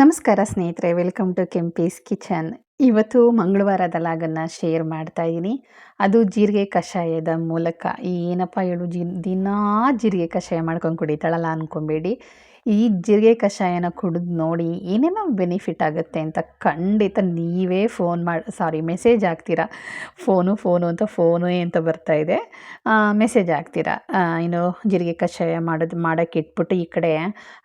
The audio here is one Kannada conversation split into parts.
ನಮಸ್ಕಾರ ಸ್ನೇಹಿತರೆ, ವೆಲ್ಕಮ್ ಟು ಕೆಂಪೀಸ್ ಕಿಚನ್. ಇವತ್ತು ಮಂಗಳವಾರದಲ್ಲಾಗನ್ನು ಶೇರ್ ಮಾಡ್ತಾ ಇದ್ದೀನಿ ಅದು ಜೀರಿಗೆ ಕಷಾಯದ ಮೂಲಕ. ಏನಪ್ಪ ಹೇಳು, ಜಿ ದಿನಾ ಜೀರಿಗೆ ಕಷಾಯ ಮಾಡ್ಕೊಂಡು ಕುಡಿತಾಳಲ್ಲ ಅಂದ್ಕೊಬೇಡಿ ಈ ಜೀರಿಗೆ ಕಷಾಯನ ಕುಡಿದು ನೋಡಿ ಏನೇನೋ ಬೆನಿಫಿಟ್ ಆಗುತ್ತೆ ಅಂತ ಖಂಡಿತ ನೀವೇ ಫೋನ್ ಮಾಡಿ ಸಾರಿ ಮೆಸೇಜ್ ಹಾಕ್ತೀರಾ? ಫೋನು ಫೋನು ಅಂತ ಫೋನು ಅಂತ ಬರ್ತಾ ಇದೆ. ಮೆಸೇಜ್ ಹಾಕ್ತೀರಾ? ಏನು ಜೀರಿಗೆ ಕಷಾಯ ಮಾಡೋದು ಮಾಡೋಕ್ಕೆ ಇಟ್ಬಿಟ್ಟು ಈ ಕಡೆ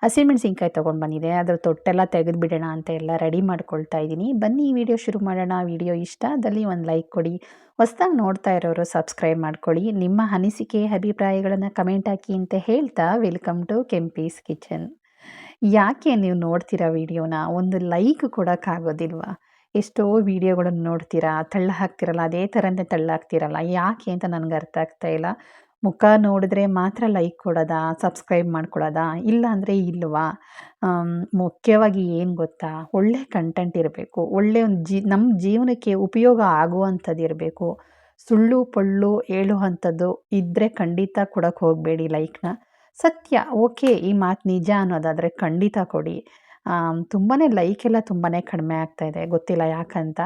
ಹಸಿಮೆಣ್ಸಿನ್ಕಾಯಿ ತೊಗೊಂಡು ಬಂದಿದೆ. ಅದ್ರ ತೊಟ್ಟೆಲ್ಲ ತೆಗೆದು ಬಿಡೋಣ ಅಂತ ಎಲ್ಲ ರೆಡಿ ಮಾಡ್ಕೊಳ್ತಾ ಇದ್ದೀನಿ. ಬನ್ನಿ ಈ ವಿಡಿಯೋ ಶುರು ಮಾಡೋಣ. ವಿಡಿಯೋ ಇಷ್ಟ ಅದಲ್ಲಿ ಒಂದು ಲೈಕ್ ಕೊಡಿ. ಹೊಸ್ದಾಗಿ ನೋಡ್ತಾ ಇರೋರು ಸಬ್ಸ್ಕ್ರೈಬ್ ಮಾಡ್ಕೊಳ್ಳಿ. ನಿಮ್ಮ ಅನಿಸಿಕೆ, ಅಭಿಪ್ರಾಯಗಳನ್ನು ಕಮೆಂಟ್ ಹಾಕಿ ಅಂತ ಹೇಳ್ತಾ ವೆಲ್ಕಮ್ ಟು ಕೆಂಪೀಸ್ ಕಿಚನ್ ಯಾಕೆ ನೀವು ನೋಡ್ತೀರಾ ವಿಡಿಯೋನ? ಒಂದು ಲೈಕ್ ಕೊಡೋಕ್ಕಾಗೋದಿಲ್ವಾ ಎಷ್ಟೋ ವೀಡಿಯೋಗಳನ್ನು ನೋಡ್ತೀರಾ? ತಳ್ಳ ಹಾಕ್ತಿರಲ್ಲ, ಅದೇ ಥರನೇ ತಳ್ಳ ಹಾಕ್ತಿರಲ್ಲ, ಯಾಕೆ ಅಂತ ನನಗೆ ಅರ್ಥ ಆಗ್ತಾ ಇಲ್ಲ. ಮುಖ ನೋಡಿದ್ರೆ ಮಾತ್ರ ಲೈಕ್ ಕೊಡೋದಾ ಸಬ್ಸ್ಕ್ರೈಬ್ ಮಾಡ್ಕೊಳ್ಳೋದಾ, ಇಲ್ಲ ಅಂದರೆ ಇಲ್ವಾ? ಮುಖ್ಯವಾಗಿ ಏನು ಗೊತ್ತಾ? ಒಳ್ಳೆ ಕಂಟೆಂಟ್ ಇರಬೇಕು. ಒಳ್ಳೆ ಒಂದು ಜೀ ನಮ್ಮ ಜೀವನಕ್ಕೆ ಉಪಯೋಗ ಆಗುವಂಥದ್ದು ಇರಬೇಕು. ಸುಳ್ಳು, ಪೊಳ್ಳು ಹೇಳುವಂಥದ್ದು ಇದ್ದರೆ ಖಂಡಿತ ಕೊಡೋಕ್ಕೆ ಹೋಗಬೇಡಿ ಲೈಕ್ನ ಸತ್ಯ, ಓಕೆ, ಈ ಮಾತು ನಿಜ ಅನ್ನೋದಾದರೆ ಖಂಡಿತ ಕೊಡಿ. ತುಂಬಾ ಲೈಕ್ ಎಲ್ಲ ತುಂಬಾ ಕಡಿಮೆ ಆಗ್ತಾಯಿದೆ ಗೊತ್ತಿಲ್ಲ ಯಾಕಂತ.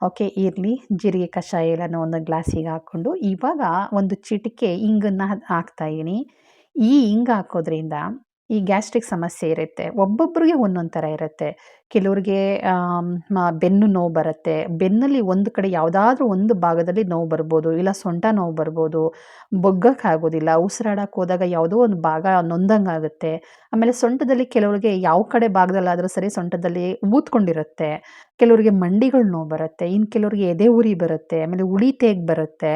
ಓಕೆ, ಇರಲಿ. ಜೀರಿಗೆ ಕಷಾಯ ಎಲ್ಲನೂ ಒಂದು ಗ್ಲಾಸಿಗೆ ಹಾಕ್ಕೊಂಡು ಇವಾಗ ಒಂದು ಚಿಟಿಕೆ ಇಂಗನ್ನು ಹಾಕ್ತಾಯಿದ್ದೀನಿ ಈ ಹಿಂಗೆ ಹಾಕೋದ್ರಿಂದ ಈ ಗ್ಯಾಸ್ಟ್ರಿಕ್ ಸಮಸ್ಯೆ ಇರುತ್ತೆ. ಒಬ್ಬೊಬ್ಬರಿಗೆ ಒಂದೊಂದು ಥರ ಇರುತ್ತೆ. ಕೆಲವ್ರಿಗೆ ಬೆನ್ನು ನೋವು ಬರುತ್ತೆ. ಬೆನ್ನಲ್ಲಿ ಒಂದು ಕಡೆ ಯಾವುದಾದ್ರೂ ಒಂದು ಭಾಗದಲ್ಲಿ ನೋವು ಬರ್ಬೋದು, ಇಲ್ಲ ಸೊಂಟ ನೋವು ಬರ್ಬೋದು, ಬೊಗ್ಗಕ್ಕಾಗೋದಿಲ್ಲ ಉಸಿರಾಡಕ್ಕೆ ಹೋದಾಗ ಯಾವುದೋ ಒಂದು ಭಾಗ ನೊಂದಂಗೆ ಆಗುತ್ತೆ ಆಮೇಲೆ ಸೊಂಟದಲ್ಲಿ ಕೆಲವ್ರಿಗೆ ಯಾವ ಕಡೆ ಭಾಗದಲ್ಲಾದರೂ ಸರಿ ಸೊಂಟದಲ್ಲಿ ಊದ್ಕೊಂಡಿರುತ್ತೆ. ಕೆಲವರಿಗೆ ಮಂಡಿಗಳು ನೋವು ಬರುತ್ತೆ ಇನ್ನು ಕೆಲವರಿಗೆ ಎದೆ ಉರಿ ಬರುತ್ತೆ, ಆಮೇಲೆ ಉಳಿ ತೇಗ್ ಬರುತ್ತೆ,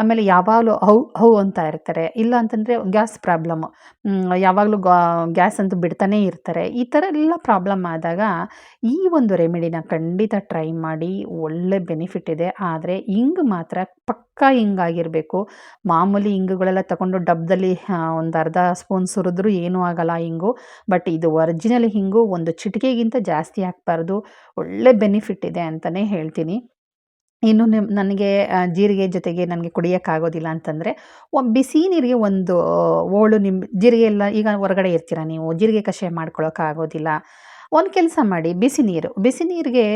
ಆಮೇಲೆ ಯಾವಾಗಲೂ ಹೌ ಹೌ ಅಂತ ಇರ್ತಾರೆ. ಇಲ್ಲ ಅಂತಂದರೆ ಗ್ಯಾಸ್ ಪ್ರಾಬ್ಲಮ್ ಯಾವಾಗಲೂ ಗ್ಯಾಸ್ ಅಂತೂ ಬಿಡ್ತಾನೇ ಇರ್ತಾರೆ. ಈ ಥರ ಎಲ್ಲ ಪ್ರಾಬ್ಲಮ್ ಆದಾಗ ಈ ಒಂದು ರೆಮಿಡಿನ ಖಂಡಿತ ಟ್ರೈ ಮಾಡಿ, ಒಳ್ಳೆ ಬೆನಿಫಿಟ್ ಇದೆ. ಆದರೆ ಹಿಂಗೆ ಮಾತ್ರ ಪಕ್ಕಾ ಹಿಂಗಾಗಿರಬೇಕು ಮಾಮೂಲಿ ಹಿಂಗುಗಳೆಲ್ಲ ತಗೊಂಡು ಡಬ್ಬದಲ್ಲಿ ಒಂದು ಅರ್ಧ ಸ್ಪೂನ್ ಸುರಿದ್ರೂ ಏನೂ ಆಗಲ್ಲ ಹಿಂಗು ಬಟ್ ಇದು ಒರಿಜಿನಲ್ ಹಿಂಗು ಒಂದು ಚಿಟಿಕೆಗಿಂತ ಜಾಸ್ತಿ ಹಾಕ್ಬಾರ್ದು. ಒಳ್ಳೆ ಬೆನಿಫಿಟ್ ಇದೆ ಅಂತಲೇ ಹೇಳ್ತೀನಿ. ಇನ್ನು ನಿಮ್, ನನಗೆ ಜೀರಿಗೆ ಜೊತೆಗೆ ನನಗೆ ಕುಡಿಯೋಕ್ಕಾಗೋದಿಲ್ಲ ಅಂತಂದರೆ ಬಿಸಿ ನೀರಿಗೆ ಒಂದು ಓಳು ನಿಮ್ಮ ಜೀರಿಗೆ ಎಲ್ಲ ಈಗ ಹೊರಗಡೆ ಇರ್ತೀರ ನೀವು? ಜೀರಿಗೆ ಕಷಾಯ ಮಾಡ್ಕೊಳ್ಳೋಕ್ಕಾಗೋದಿಲ್ಲ ಒಂದು ಕೆಲಸ ಮಾಡಿ, ಬಿಸಿ ನೀರು. ಬಿಸಿ ನೀರಿಗೆ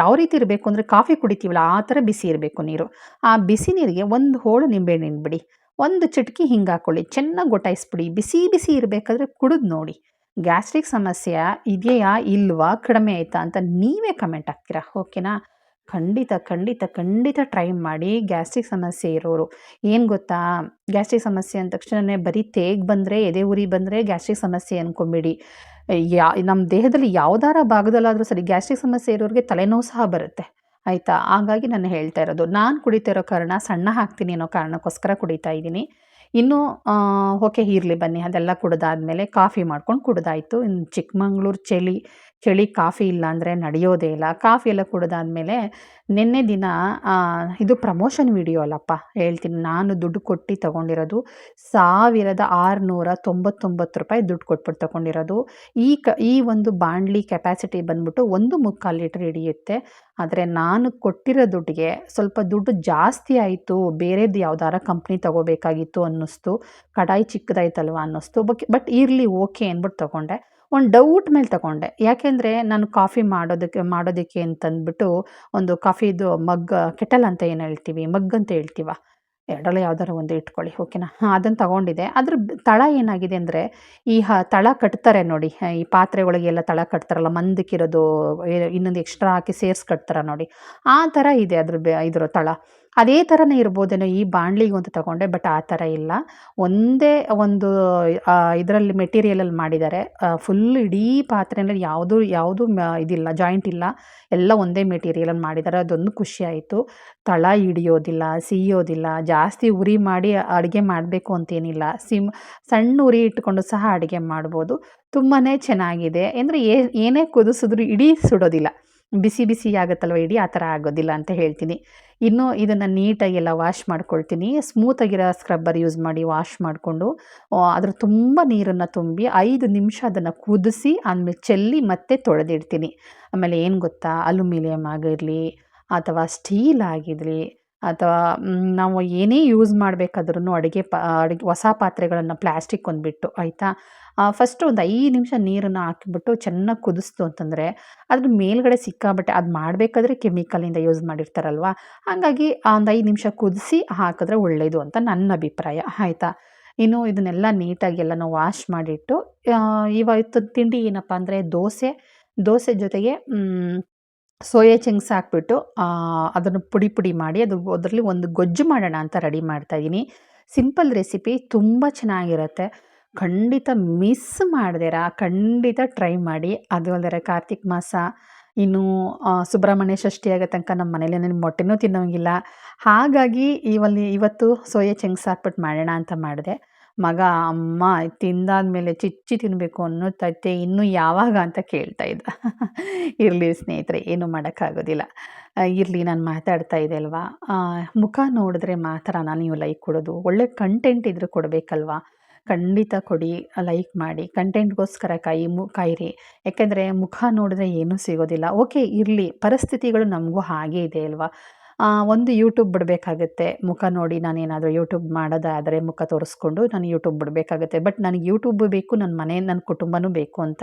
ಯಾವ ರೀತಿ ಇರಬೇಕು ಅಂದರೆ ಕಾಫಿ ಕುಡಿತೀವಲ್ಲ, ಆ ಥರ ಬಿಸಿ ಇರಬೇಕು ನೀರು. ಆ ಬಿಸಿ ನೀರಿಗೆ ಒಂದು ಹೋಳು ನಿಂಬೆಹಣ್ಣಿನ ಬಿಡಿ ಒಂದು ಚಿಟಕಿ ಹಿಂಗೆ ಹಾಕ್ಕೊಳ್ಳಿ ಚೆನ್ನಾಗಿ ಗೊಟಾಯಿಸ್ಬಿಡಿ. ಬಿಸಿ ಬಿಸಿ ಇರಬೇಕಾದ್ರೆ ಕುಡಿದು ನೋಡಿ. ಗ್ಯಾಸ್ಟ್ರಿಕ್ ಸಮಸ್ಯೆ ಇದೆಯಾ, ಇಲ್ವಾ, ಕಡಿಮೆ ಆಯಿತಾ ಅಂತ ನೀವೇ ಕಮೆಂಟ್ ಹಾಕ್ತೀರಾ. ಓಕೆನಾ? ಖಂಡಿತ ಖಂಡಿತ ಖಂಡಿತ ಟ್ರೈ ಮಾಡಿ. ಗ್ಯಾಸ್ಟ್ರಿಕ್ ಸಮಸ್ಯೆ ಇರೋರು. ಏನು ಗೊತ್ತಾ? ಗ್ಯಾಸ್ಟ್ರಿಕ್ ಸಮಸ್ಯೆ ಅಂದ ತಕ್ಷಣವೇ ಬರೀ ತೇಗ್ ಬಂದರೆ, ಎದೆ ಉರಿ ಬಂದರೆ ಗ್ಯಾಸ್ಟ್ರಿಕ್ ಸಮಸ್ಯೆ ಅಂದ್ಕೊಂಬಿಡಿ ಯಾ ನಮ್ಮ ದೇಹದಲ್ಲಿ ಯಾವ್ದಾರ ಭಾಗದಲ್ಲಾದರೂ ಸರಿ ಗ್ಯಾಸ್ಟ್ರಿಕ್ ಸಮಸ್ಯೆ ಇರೋರಿಗೆ ತಲೆನೋವು ಸಹ ಬರುತ್ತೆ. ಆಯಿತಾ? ಹಾಗಾಗಿ ನಾನು ಹೇಳ್ತಾ ಇರೋದು. ನಾನು ಕುಡಿತಾ ಇರೋ ಕಾರಣ ಸಣ್ಣ ಹಾಕ್ತೀನಿ ಅನ್ನೋ ಕಾರಣಕ್ಕೋಸ್ಕರ ಕುಡಿತಾ ಇದ್ದೀನಿ. ಇನ್ನು ಓಕೆ, ಇರಲಿ ಬನ್ನಿ. ಅದೆಲ್ಲ ಕುಡಿದಾದ್ಮೇಲೆ ಕಾಫಿ ಮಾಡ್ಕೊಂಡು ಕುಡ್ದಾಯಿತು. ಇನ್ನು ಚಿಕ್ಕಮಂಗ್ಳೂರು ಚಳಿ ಚಳಿ ಕಾಫಿ ಇಲ್ಲ ಅಂದರೆ ನಡೆಯೋದೇ ಇಲ್ಲ. ಕಾಫಿ ಎಲ್ಲ ಕುಡಿದಾದ್ಮೇಲೆ ನಿನ್ನೆ ದಿನ ಇದು ಪ್ರಮೋಷನ್ ವಿಡಿಯೋ ಅಲ್ಲಪ್ಪ ಹೇಳ್ತೀನಿ. ನಾನು ದುಡ್ಡು ಕೊಟ್ಟು ತಗೊಂಡಿರೋದು ಸಾವಿರದ ಆರುನೂರ ತೊಂಬತ್ತೊಂಬತ್ತು ರೂಪಾಯಿ ದುಡ್ಡು ಕೊಟ್ಬಿಟ್ಟು ತೊಗೊಂಡಿರೋದು. ಈ ಕ, ಈ ಒಂದು ಬಾಂಡ್ಲಿ ಕೆಪಾಸಿಟಿ ಬಂದ್ಬಿಟ್ಟು ಒಂದು ಮುಕ್ಕಾಲು ಲೀಟ್ರ್ ಹಿಡಿಯುತ್ತೆ. ಆದರೆ ನಾನು ಕೊಟ್ಟಿರೋ ದುಡ್ಡಿಗೆ ಸ್ವಲ್ಪ ದುಡ್ಡು ಜಾಸ್ತಿ ಆಯಿತು. ಬೇರೆದು ಯಾವ್ದಾರ ಕಂಪ್ನಿ ತಗೋಬೇಕಾಗಿತ್ತು ಅನ್ನಿಸ್ತು. ಕಡಾಯಿ ಚಿಕ್ಕದಾಯ್ತಲ್ವ ಅನ್ನಿಸ್ತು. ಬಟ್ ಬಟ್ ಇರಲಿ ಓಕೆ ಅಂದ್ಬಿಟ್ಟು ತೊಗೊಂಡೆ. ಒಂದು ಡೌಟ್ ಮೇಲೆ ತಗೊಂಡೆ. ಯಾಕೆಂದರೆ ನಾನು ಕಾಫಿ ಮಾಡೋದಕ್ಕೆ ಮಾಡೋದಕ್ಕೆ ಅಂತಂದ್ಬಿಟ್ಟು ಒಂದು ಕಾಫಿದು ಮಗ್ ಕೆಟಲ್ ಅಂತ ಏನು ಹೇಳ್ತೀವಿ? ಮಗ್ ಅಂತ ಹೇಳ್ತೀವ? ಎರಡರಲ್ಲಿ ಯಾವ್ದಾರು ಒಂದು ಇಟ್ಕೊಳ್ಳಿ ಓಕೆನಾ ಹಾಂ ಅದನ್ನು ತಗೊಂಡಿದ್ದೆ. ಅದ್ರ ತಳ ಏನಾಗಿದೆ ಅಂದರೆ, ಈ ಹ, ತಳ ಕಟ್ತಾರೆ ನೋಡಿ. ಈ ಪಾತ್ರೆ ಒಳಗೆಲ್ಲ ತಳ ಕಟ್ತಾರಲ್ಲ, ಮಂದಕ್ಕಿರೋದು ಇನ್ನೊಂದು ಎಕ್ಸ್ಟ್ರಾ ಹಾಕಿ ಸೇರಿಸಿ ಕಟ್ತಾರೆ ನೋಡಿ. ಆ ಥರ ಇದೆ ಅದ್ರ ಬೆ, ಇದ್ರ ತಳ. ಅದೇ ಥರನೇ ಇರ್ಬೋದೇನೋ ಈ ಬಾಣ್ಲಿಗೆ ಅಂತ ತಗೊಂಡೆ, ಬಟ್ ಆ ಥರ ಇಲ್ಲ. ಒಂದೇ ಒಂದು ಇದರಲ್ಲಿ ಮೆಟೀರಿಯಲಲ್ಲಿ ಮಾಡಿದ್ದಾರೆ. ಫುಲ್ ಇಡೀ ಪಾತ್ರೆಯಲ್ಲಿ ಯಾವುದೂ ಯಾವುದೂ ಇದಿಲ್ಲ ಜಾಯಿಂಟ್ ಇಲ್ಲ. ಎಲ್ಲ ಒಂದೇ ಮೆಟೀರಿಯಲಲ್ಲಿ ಮಾಡಿದ್ದಾರೆ. ಅದೊಂದು ಖುಷಿ ಆಯಿತು. ತಳ ಹಿಡಿಯೋದಿಲ್ಲ, ಸಿಯೋದಿಲ್ಲ. ಜಾಸ್ತಿ ಉರಿ ಮಾಡಿ ಅಡುಗೆ ಮಾಡಬೇಕು ಅಂತೇನಿಲ್ಲ. ಸಿಮ್ ಸಣ್ಣ ಉರಿ ಇಟ್ಕೊಂಡು ಸಹ ಅಡುಗೆ ಮಾಡ್ಬೋದು. ತುಂಬಾ ಚೆನ್ನಾಗಿದೆ. ಅಂದರೆ ಏನೇ ಕುದಿಸಿದ್ರು ಇಡೀ ಸುಡೋದಿಲ್ಲ. ಬಿಸಿ ಬಿಸಿ ಆಗುತ್ತಲ್ವ ಇಡೀ? ಆ ಥರ ಆಗೋದಿಲ್ಲ ಅಂತ ಹೇಳ್ತೀನಿ. ಇನ್ನು ಇದನ್ನು ನೀಟಾಗೆಲ್ಲ ವಾಶ್ ಮಾಡ್ಕೊಳ್ತೀನಿ. ಸ್ಮೂತಾಗಿರೋ ಸ್ಕ್ರಬ್ಬರ್ ಯೂಸ್ ಮಾಡಿ ವಾಶ್ ಮಾಡಿಕೊಂಡು ಅದ್ರ ತುಂಬ ನೀರನ್ನು ತುಂಬಿ ಐದು ನಿಮಿಷ ಅದನ್ನು ಕುದಿಸಿ ಆಮೇಲೆ ಚೆಲ್ಲಿ ಮತ್ತೆ ತೊಳೆದಿಡ್ತೀನಿ. ಆಮೇಲೆ ಏನು ಗೊತ್ತಾ? ಅಲ್ಯೂಮಿನಿಯಂ ಆಗಿರಲಿ ಅಥವಾ ಸ್ಟೀಲ್ ಆಗಿರಲಿ ಅಥವಾ ನಾವು ಏನೇ ಯೂಸ್ ಮಾಡಬೇಕಾದ್ರೂ ಅಡುಗೆ ಪಾ, ಅಡುಗೆ ಹೊಸ ಪಾತ್ರೆಗಳನ್ನು ಪ್ಲಾಸ್ಟಿಕ್ ಒಂದು ಬಿಟ್ಟು ಆಯಿತಾ ಫಸ್ಟ್ ಒಂದು ಐದು ನಿಮಿಷ ನೀರನ್ನು ಹಾಕಿಬಿಟ್ಟು ಚೆನ್ನಾಗಿ ಕುದಿಸ್ತು ಅಂತಂದರೆ ಅದ್ರ ಮೇಲ್ಗಡೆ ಸಿಕ್ಕಾಬಟ್ಟೆ ಅದು ಮಾಡಬೇಕಾದ್ರೆ ಕೆಮಿಕಲಿಂದ ಯೂಸ್ ಮಾಡಿರ್ತಾರಲ್ವ? ಹಾಗಾಗಿ ಒಂದು ಐದು ನಿಮಿಷ ಕುದಿಸಿ ಹಾಕಿದ್ರೆ ಒಳ್ಳೆಯದು ಅಂತ ನನ್ನ ಅಭಿಪ್ರಾಯ, ಆಯಿತಾ? ಇನ್ನು ಇದನ್ನೆಲ್ಲ ನೀಟಾಗಿ ಎಲ್ಲನೂ ವಾಶ್ ಮಾಡಿಟ್ಟು ಇವತ್ತು ತಿಂಡಿ ಏನಪ್ಪ ಅಂದರೆ ದೋಸೆ. ದೋಸೆ ಜೊತೆಗೆ ಸೋಯಾ ಚಂಕ್ಸ್ ಹಾಕ್ಬಿಟ್ಟು ಅದನ್ನು ಪುಡಿ ಪುಡಿ ಮಾಡಿ ಅದು ಅದರಲ್ಲಿ ಒಂದು ಗೊಜ್ಜು ಮಾಡೋಣ ಅಂತ ರೆಡಿ ಮಾಡ್ತಾಯಿದ್ದೀನಿ ಸಿಂಪಲ್ ರೆಸಿಪಿ, ತುಂಬ ಚೆನ್ನಾಗಿರುತ್ತೆ. ಖಂಡಿತ ಮಿಸ್ ಮಾಡ್ದಿರ? ಖಂಡಿತ ಟ್ರೈ ಮಾಡಿ. ಅದು ಅಲ್ಲದೆ ಕಾರ್ತಿಕ್ ಮಾಸ, ಇನ್ನು ಸುಬ್ರಹ್ಮಣ್ಯ ಷಷ್ಠಿ ಆಗೋ ತನಕ ನಮ್ಮ ಮನೇಲಿ ನನಗೆ ಮೊಟ್ಟೆನೂ ತಿನ್ನೋಂಗಿಲ್ಲ. ಹಾಗಾಗಿ ಇವಲ್ಲಿ ಇವತ್ತು ಸೋಯಾ ಚಂಕ್ಸ್ ಹಾಕ್ಬಿಟ್ಟು ಮಾಡೋಣ ಅಂತ ಮಾಡಿದೆ. ಮಗ, ಅಮ್ಮ, ತಿಂದಾದ್ಮೇಲೆ ಚಿಚ್ಚಿ ತಿನ್ನಬೇಕು ಅನ್ನೋತೈತೆ ಇನ್ನೂ ಯಾವಾಗ ಅಂತ ಕೇಳ್ತಾ ಇದ್ದ. ಇರಲಿ ಸ್ನೇಹಿತರೆ, ಏನು ಮಾಡೋಕ್ಕಾಗೋದಿಲ್ಲ. ಇರಲಿ, ನಾನು ಮಾತಾಡ್ತಾ ಇದೆ ಅಲ್ವಾ? ಮುಖ ನೋಡಿದ್ರೆ ಮಾತ್ರ ನಾನು ನೀವು ಲೈಕ್ ಕೊಡೋದು. ಒಳ್ಳೆ ಕಂಟೆಂಟ್ ಇದ್ರೆ ಕೊಡಬೇಕಲ್ವಾ? ಖಂಡಿತ ಕೊಡಿ ಲೈಕ್ ಮಾಡಿ. ಕಂಟೆಂಟ್ಗೋಸ್ಕರ ಕಾಯಿ ಮು ಕಾಯಿರಿ ಯಾಕೆಂದರೆ ಮುಖ ನೋಡಿದ್ರೆ ಏನೂ ಸಿಗೋದಿಲ್ಲ. ಓಕೆ ಇರಲಿ. ಪರಿಸ್ಥಿತಿಗಳು ನಮಗೂ ಹಾಗೇ ಇದೆ ಅಲ್ವಾ? ಒಂದು ಯೂಟ್ಯೂಬ್ ಬಿಡಬೇಕಾಗುತ್ತೆ. ಮುಖ ನೋಡಿ ನಾನೇನಾದರೂ ಯೂಟ್ಯೂಬ್ ಮಾಡೋದಾದರೆ ಮುಖ ತೋರಿಸ್ಕೊಂಡು ನಾನು ಯೂಟ್ಯೂಬ್ ಬಿಡಬೇಕಾಗುತ್ತೆ. ಬಟ್ ನನಗೆ ಯೂಟ್ಯೂಬ್ ಬೇಕು ನನ್ನ ಮನೆ ನನ್ನ ಕುಟುಂಬನೂ ಬೇಕು ಅಂತ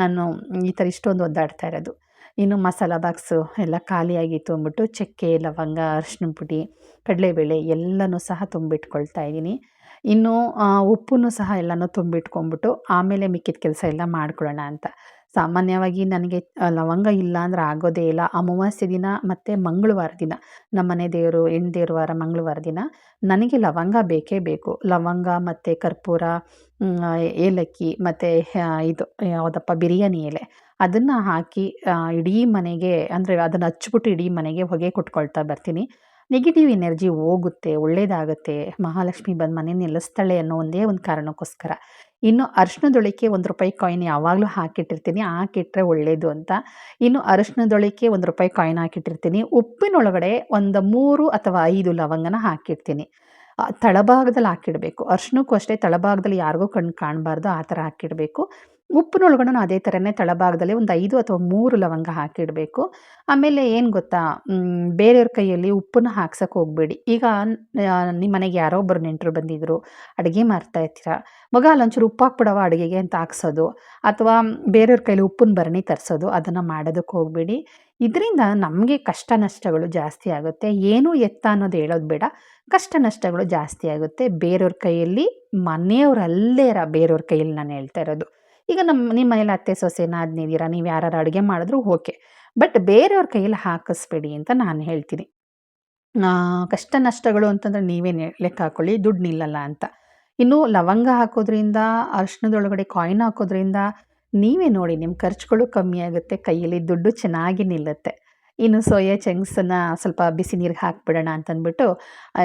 ನಾನು ಈ ಥರ ಇಷ್ಟೊಂದು ಒದ್ದಾಡ್ತಾ ಇರೋದು. ಇನ್ನು ಮಸಾಲ ಬಾಕ್ಸು ಎಲ್ಲ ಖಾಲಿಯಾಗಿತ್ತು ಅಂದ್ಬಿಟ್ಟು ಚಕ್ಕೆ, ಲವಂಗ ಅರಿಶಿನ ಪುಡಿ, ಕಡಲೆಬೇಳೆ ಎಲ್ಲನೂ ಸಹ ತುಂಬಿಟ್ಕೊಳ್ತಾ ಇದ್ದೀನಿ. ಇನ್ನು ಉಪ್ಪನ್ನು ಸಹ ಎಲ್ಲನೂ ತುಂಬಿಟ್ಕೊಂಡ್ಬಿಟ್ಟು ಆಮೇಲೆ ಮಿಕ್ಕಿದ ಕೆಲಸ ಎಲ್ಲ ಮಾಡ್ಕೊಳ್ಳೋಣ ಅಂತ. ಸಾಮಾನ್ಯವಾಗಿ ನನಗೆ ಲವಂಗ ಇಲ್ಲ ಅಂದ್ರೆ ಆಗೋದೇ ಇಲ್ಲ. ಅಮಾವಾಸ್ಯೆ ದಿನ ಮತ್ತು ಮಂಗಳವಾರ ದಿನ ನಮ್ಮ ಮನೆ ದೇವರು, ಹೆಣ್ಣು ದೇವ್ರ ವಾರ ಮಂಗಳವಾರ ದಿನ ನನಗೆ ಲವಂಗ ಬೇಕೇ ಬೇಕು. ಲವಂಗ ಮತ್ತು ಕರ್ಪೂರ ಏಲಕ್ಕಿ ಮತ್ತು ಇದು, ಯಾವುದಪ್ಪ, ಬಿರಿಯಾನಿ ಎಲೆ. ಅದನ್ನು ಹಾಕಿ ಇಡೀ ಮನೆಗೆ, ಅಂದರೆ ಅದನ್ನು ಹಚ್ಬಿಟ್ಟು ಇಡೀ ಮನೆಗೆ ಹೊಗೆ ಕೊಟ್ಕೊಳ್ತಾ ಬರ್ತೀನಿ. ನೆಗೆಟಿವ್ ಎನರ್ಜಿ ಹೋಗುತ್ತೆ, ಒಳ್ಳೇದಾಗುತ್ತೆ. ಮಹಾಲಕ್ಷ್ಮಿ ಬಂದು ಮನೆ ನಿಲ್ಲಿಸ್ತಾಳೆ ಅನ್ನೋ ಒಂದೇ ಒಂದು ಕಾರಣಕ್ಕೋಸ್ಕರ. ಇನ್ನು ಅರಿಶಿನದೊಳಕ್ಕೆ ಒಂದು ರೂಪಾಯಿ ಕಾಯಿನ್ ಯಾವಾಗಲೂ ಹಾಕಿಟ್ಟಿರ್ತೀನಿ, ಹಾಕಿಟ್ರೆ ಒಳ್ಳೆಯದು ಅಂತ. ಇನ್ನು ಅರಿಶಿನದೊಳಕ್ಕೆ ಒಂದು ರೂಪಾಯಿ ಕಾಯಿನ್ ಹಾಕಿಟ್ಟಿರ್ತೀನಿ, ಉಪ್ಪಿನೊಳಗಡೆ ಒಂದು ಮೂರು ಅಥವಾ ಐದು ಲವಂಗನ ಹಾಕಿರ್ತೀನಿ ತಳಭಾಗದಲ್ಲಿ ಹಾಕಿಡಬೇಕು. ಅರ್ಶಿನಕ್ಕೂ ಅಷ್ಟೇ ತಳಭಾಗದಲ್ಲಿ ಯಾರಿಗೂ ಕಣ್ಣು ಕಾಣಬಾರ್ದು, ಆ ಥರ ಹಾಕಿಡಬೇಕು. ಉಪ್ಪಿನೊಳಗಡೆ ಅದೇ ಥರನೇ ತಳಭಾಗದಲ್ಲಿ ಒಂದು ಐದು ಅಥವಾ ಮೂರು ಲವಂಗ ಹಾಕಿಡಬೇಕು. ಆಮೇಲೆ ಏನು ಗೊತ್ತಾ? ಬೇರೆಯವ್ರ ಕೈಯಲ್ಲಿ ಉಪ್ಪನ್ನು ಹಾಕ್ಸಕ್ಕೆ ಹೋಗಬೇಡಿ. ಈಗ ನಿಮ್ಮ ಮನೆಗೆ ಯಾರೋ ಒಬ್ಬರು ನೆಂಟರು ಬಂದಿದ್ದರು ಅಡುಗೆ ಮಾಡ್ತಾ ಇರ್ತೀರ? ಮಗ ಅಲ್ಲೊಂಚೂರು ಉಪ್ಪು ಹಾಕ್ಬಿಡವ ಅಡುಗೆಗೆ ಅಂತ ಹಾಕ್ಸೋದು, ಅಥವಾ ಬೇರೆಯವ್ರ ಕೈಲಿ ಉಪ್ಪಿನ ಭರಣಿ ತರಿಸೋದು, ಅದನ್ನು ಮಾಡೋದಕ್ಕೆ ಹೋಗಬೇಡಿ. ಇದರಿಂದ ನಮಗೆ ಕಷ್ಟ ನಷ್ಟಗಳು ಜಾಸ್ತಿ ಆಗುತ್ತೆ. ಏನು ಎತ್ತ ಅನ್ನೋದು ಹೇಳೋದು ಬೇಡ. ಕಷ್ಟ ನಷ್ಟಗಳು ಜಾಸ್ತಿ ಆಗುತ್ತೆ. ಬೇರೆಯವ್ರ ಕೈಯಲ್ಲಿ ಮನೆಯವರಲ್ಲೇ ಬೇರೆಯವ್ರ ಕೈಯಲ್ಲಿ ನಾನು ಹೇಳ್ತಾ ಇರೋದು. ಈಗ ನಮ್ಮ ನಿಮ್ಮ ಮನೇಲಿ ಅತ್ತೆ, ಸೊಸೆ ನಾದ್ನಿದ್ದೀರಾ ನೀವು ಯಾರು ಅಡುಗೆ ಮಾಡಿದ್ರು ಓಕೆ. ಬಟ್ ಬೇರೆಯವ್ರ ಕೈಯಲ್ಲಿ ಹಾಕಿಸ್ಬೇಡಿ ಅಂತ ನಾನು ಹೇಳ್ತೀನಿ. ಕಷ್ಟ ನಷ್ಟಗಳು ಅಂತಂದರೆ ನೀವೇ ಲೆಕ್ಕ ಹಾಕ್ಕೊಳ್ಳಿ ದುಡ್ಡು ನಿಲ್ಲಲ್ಲ ಅಂತ. ಇನ್ನು ಲವಂಗ ಹಾಕೋದ್ರಿಂದ ಅರ್ಶನದೊಳಗಡೆ ಕಾಯಿನ್ ಹಾಕೋದ್ರಿಂದ, ನೀವೇ ನೋಡಿ ನಿಮ್ಮ ಖರ್ಚುಗಳು ಕಮ್ಮಿ ಆಗುತ್ತೆ, ಕೈಯಲ್ಲಿ ದುಡ್ಡು ಚೆನ್ನಾಗಿ ನಿಲ್ಲುತ್ತೆ. ಇನ್ನು ಸೋಯಾ ಚಂಕ್ಸನ್ನು ಸ್ವಲ್ಪ ಬಿಸಿ ನೀರಿಗೆ ಹಾಕ್ಬಿಡೋಣ ಅಂತಂದ್ಬಿಟ್ಟು,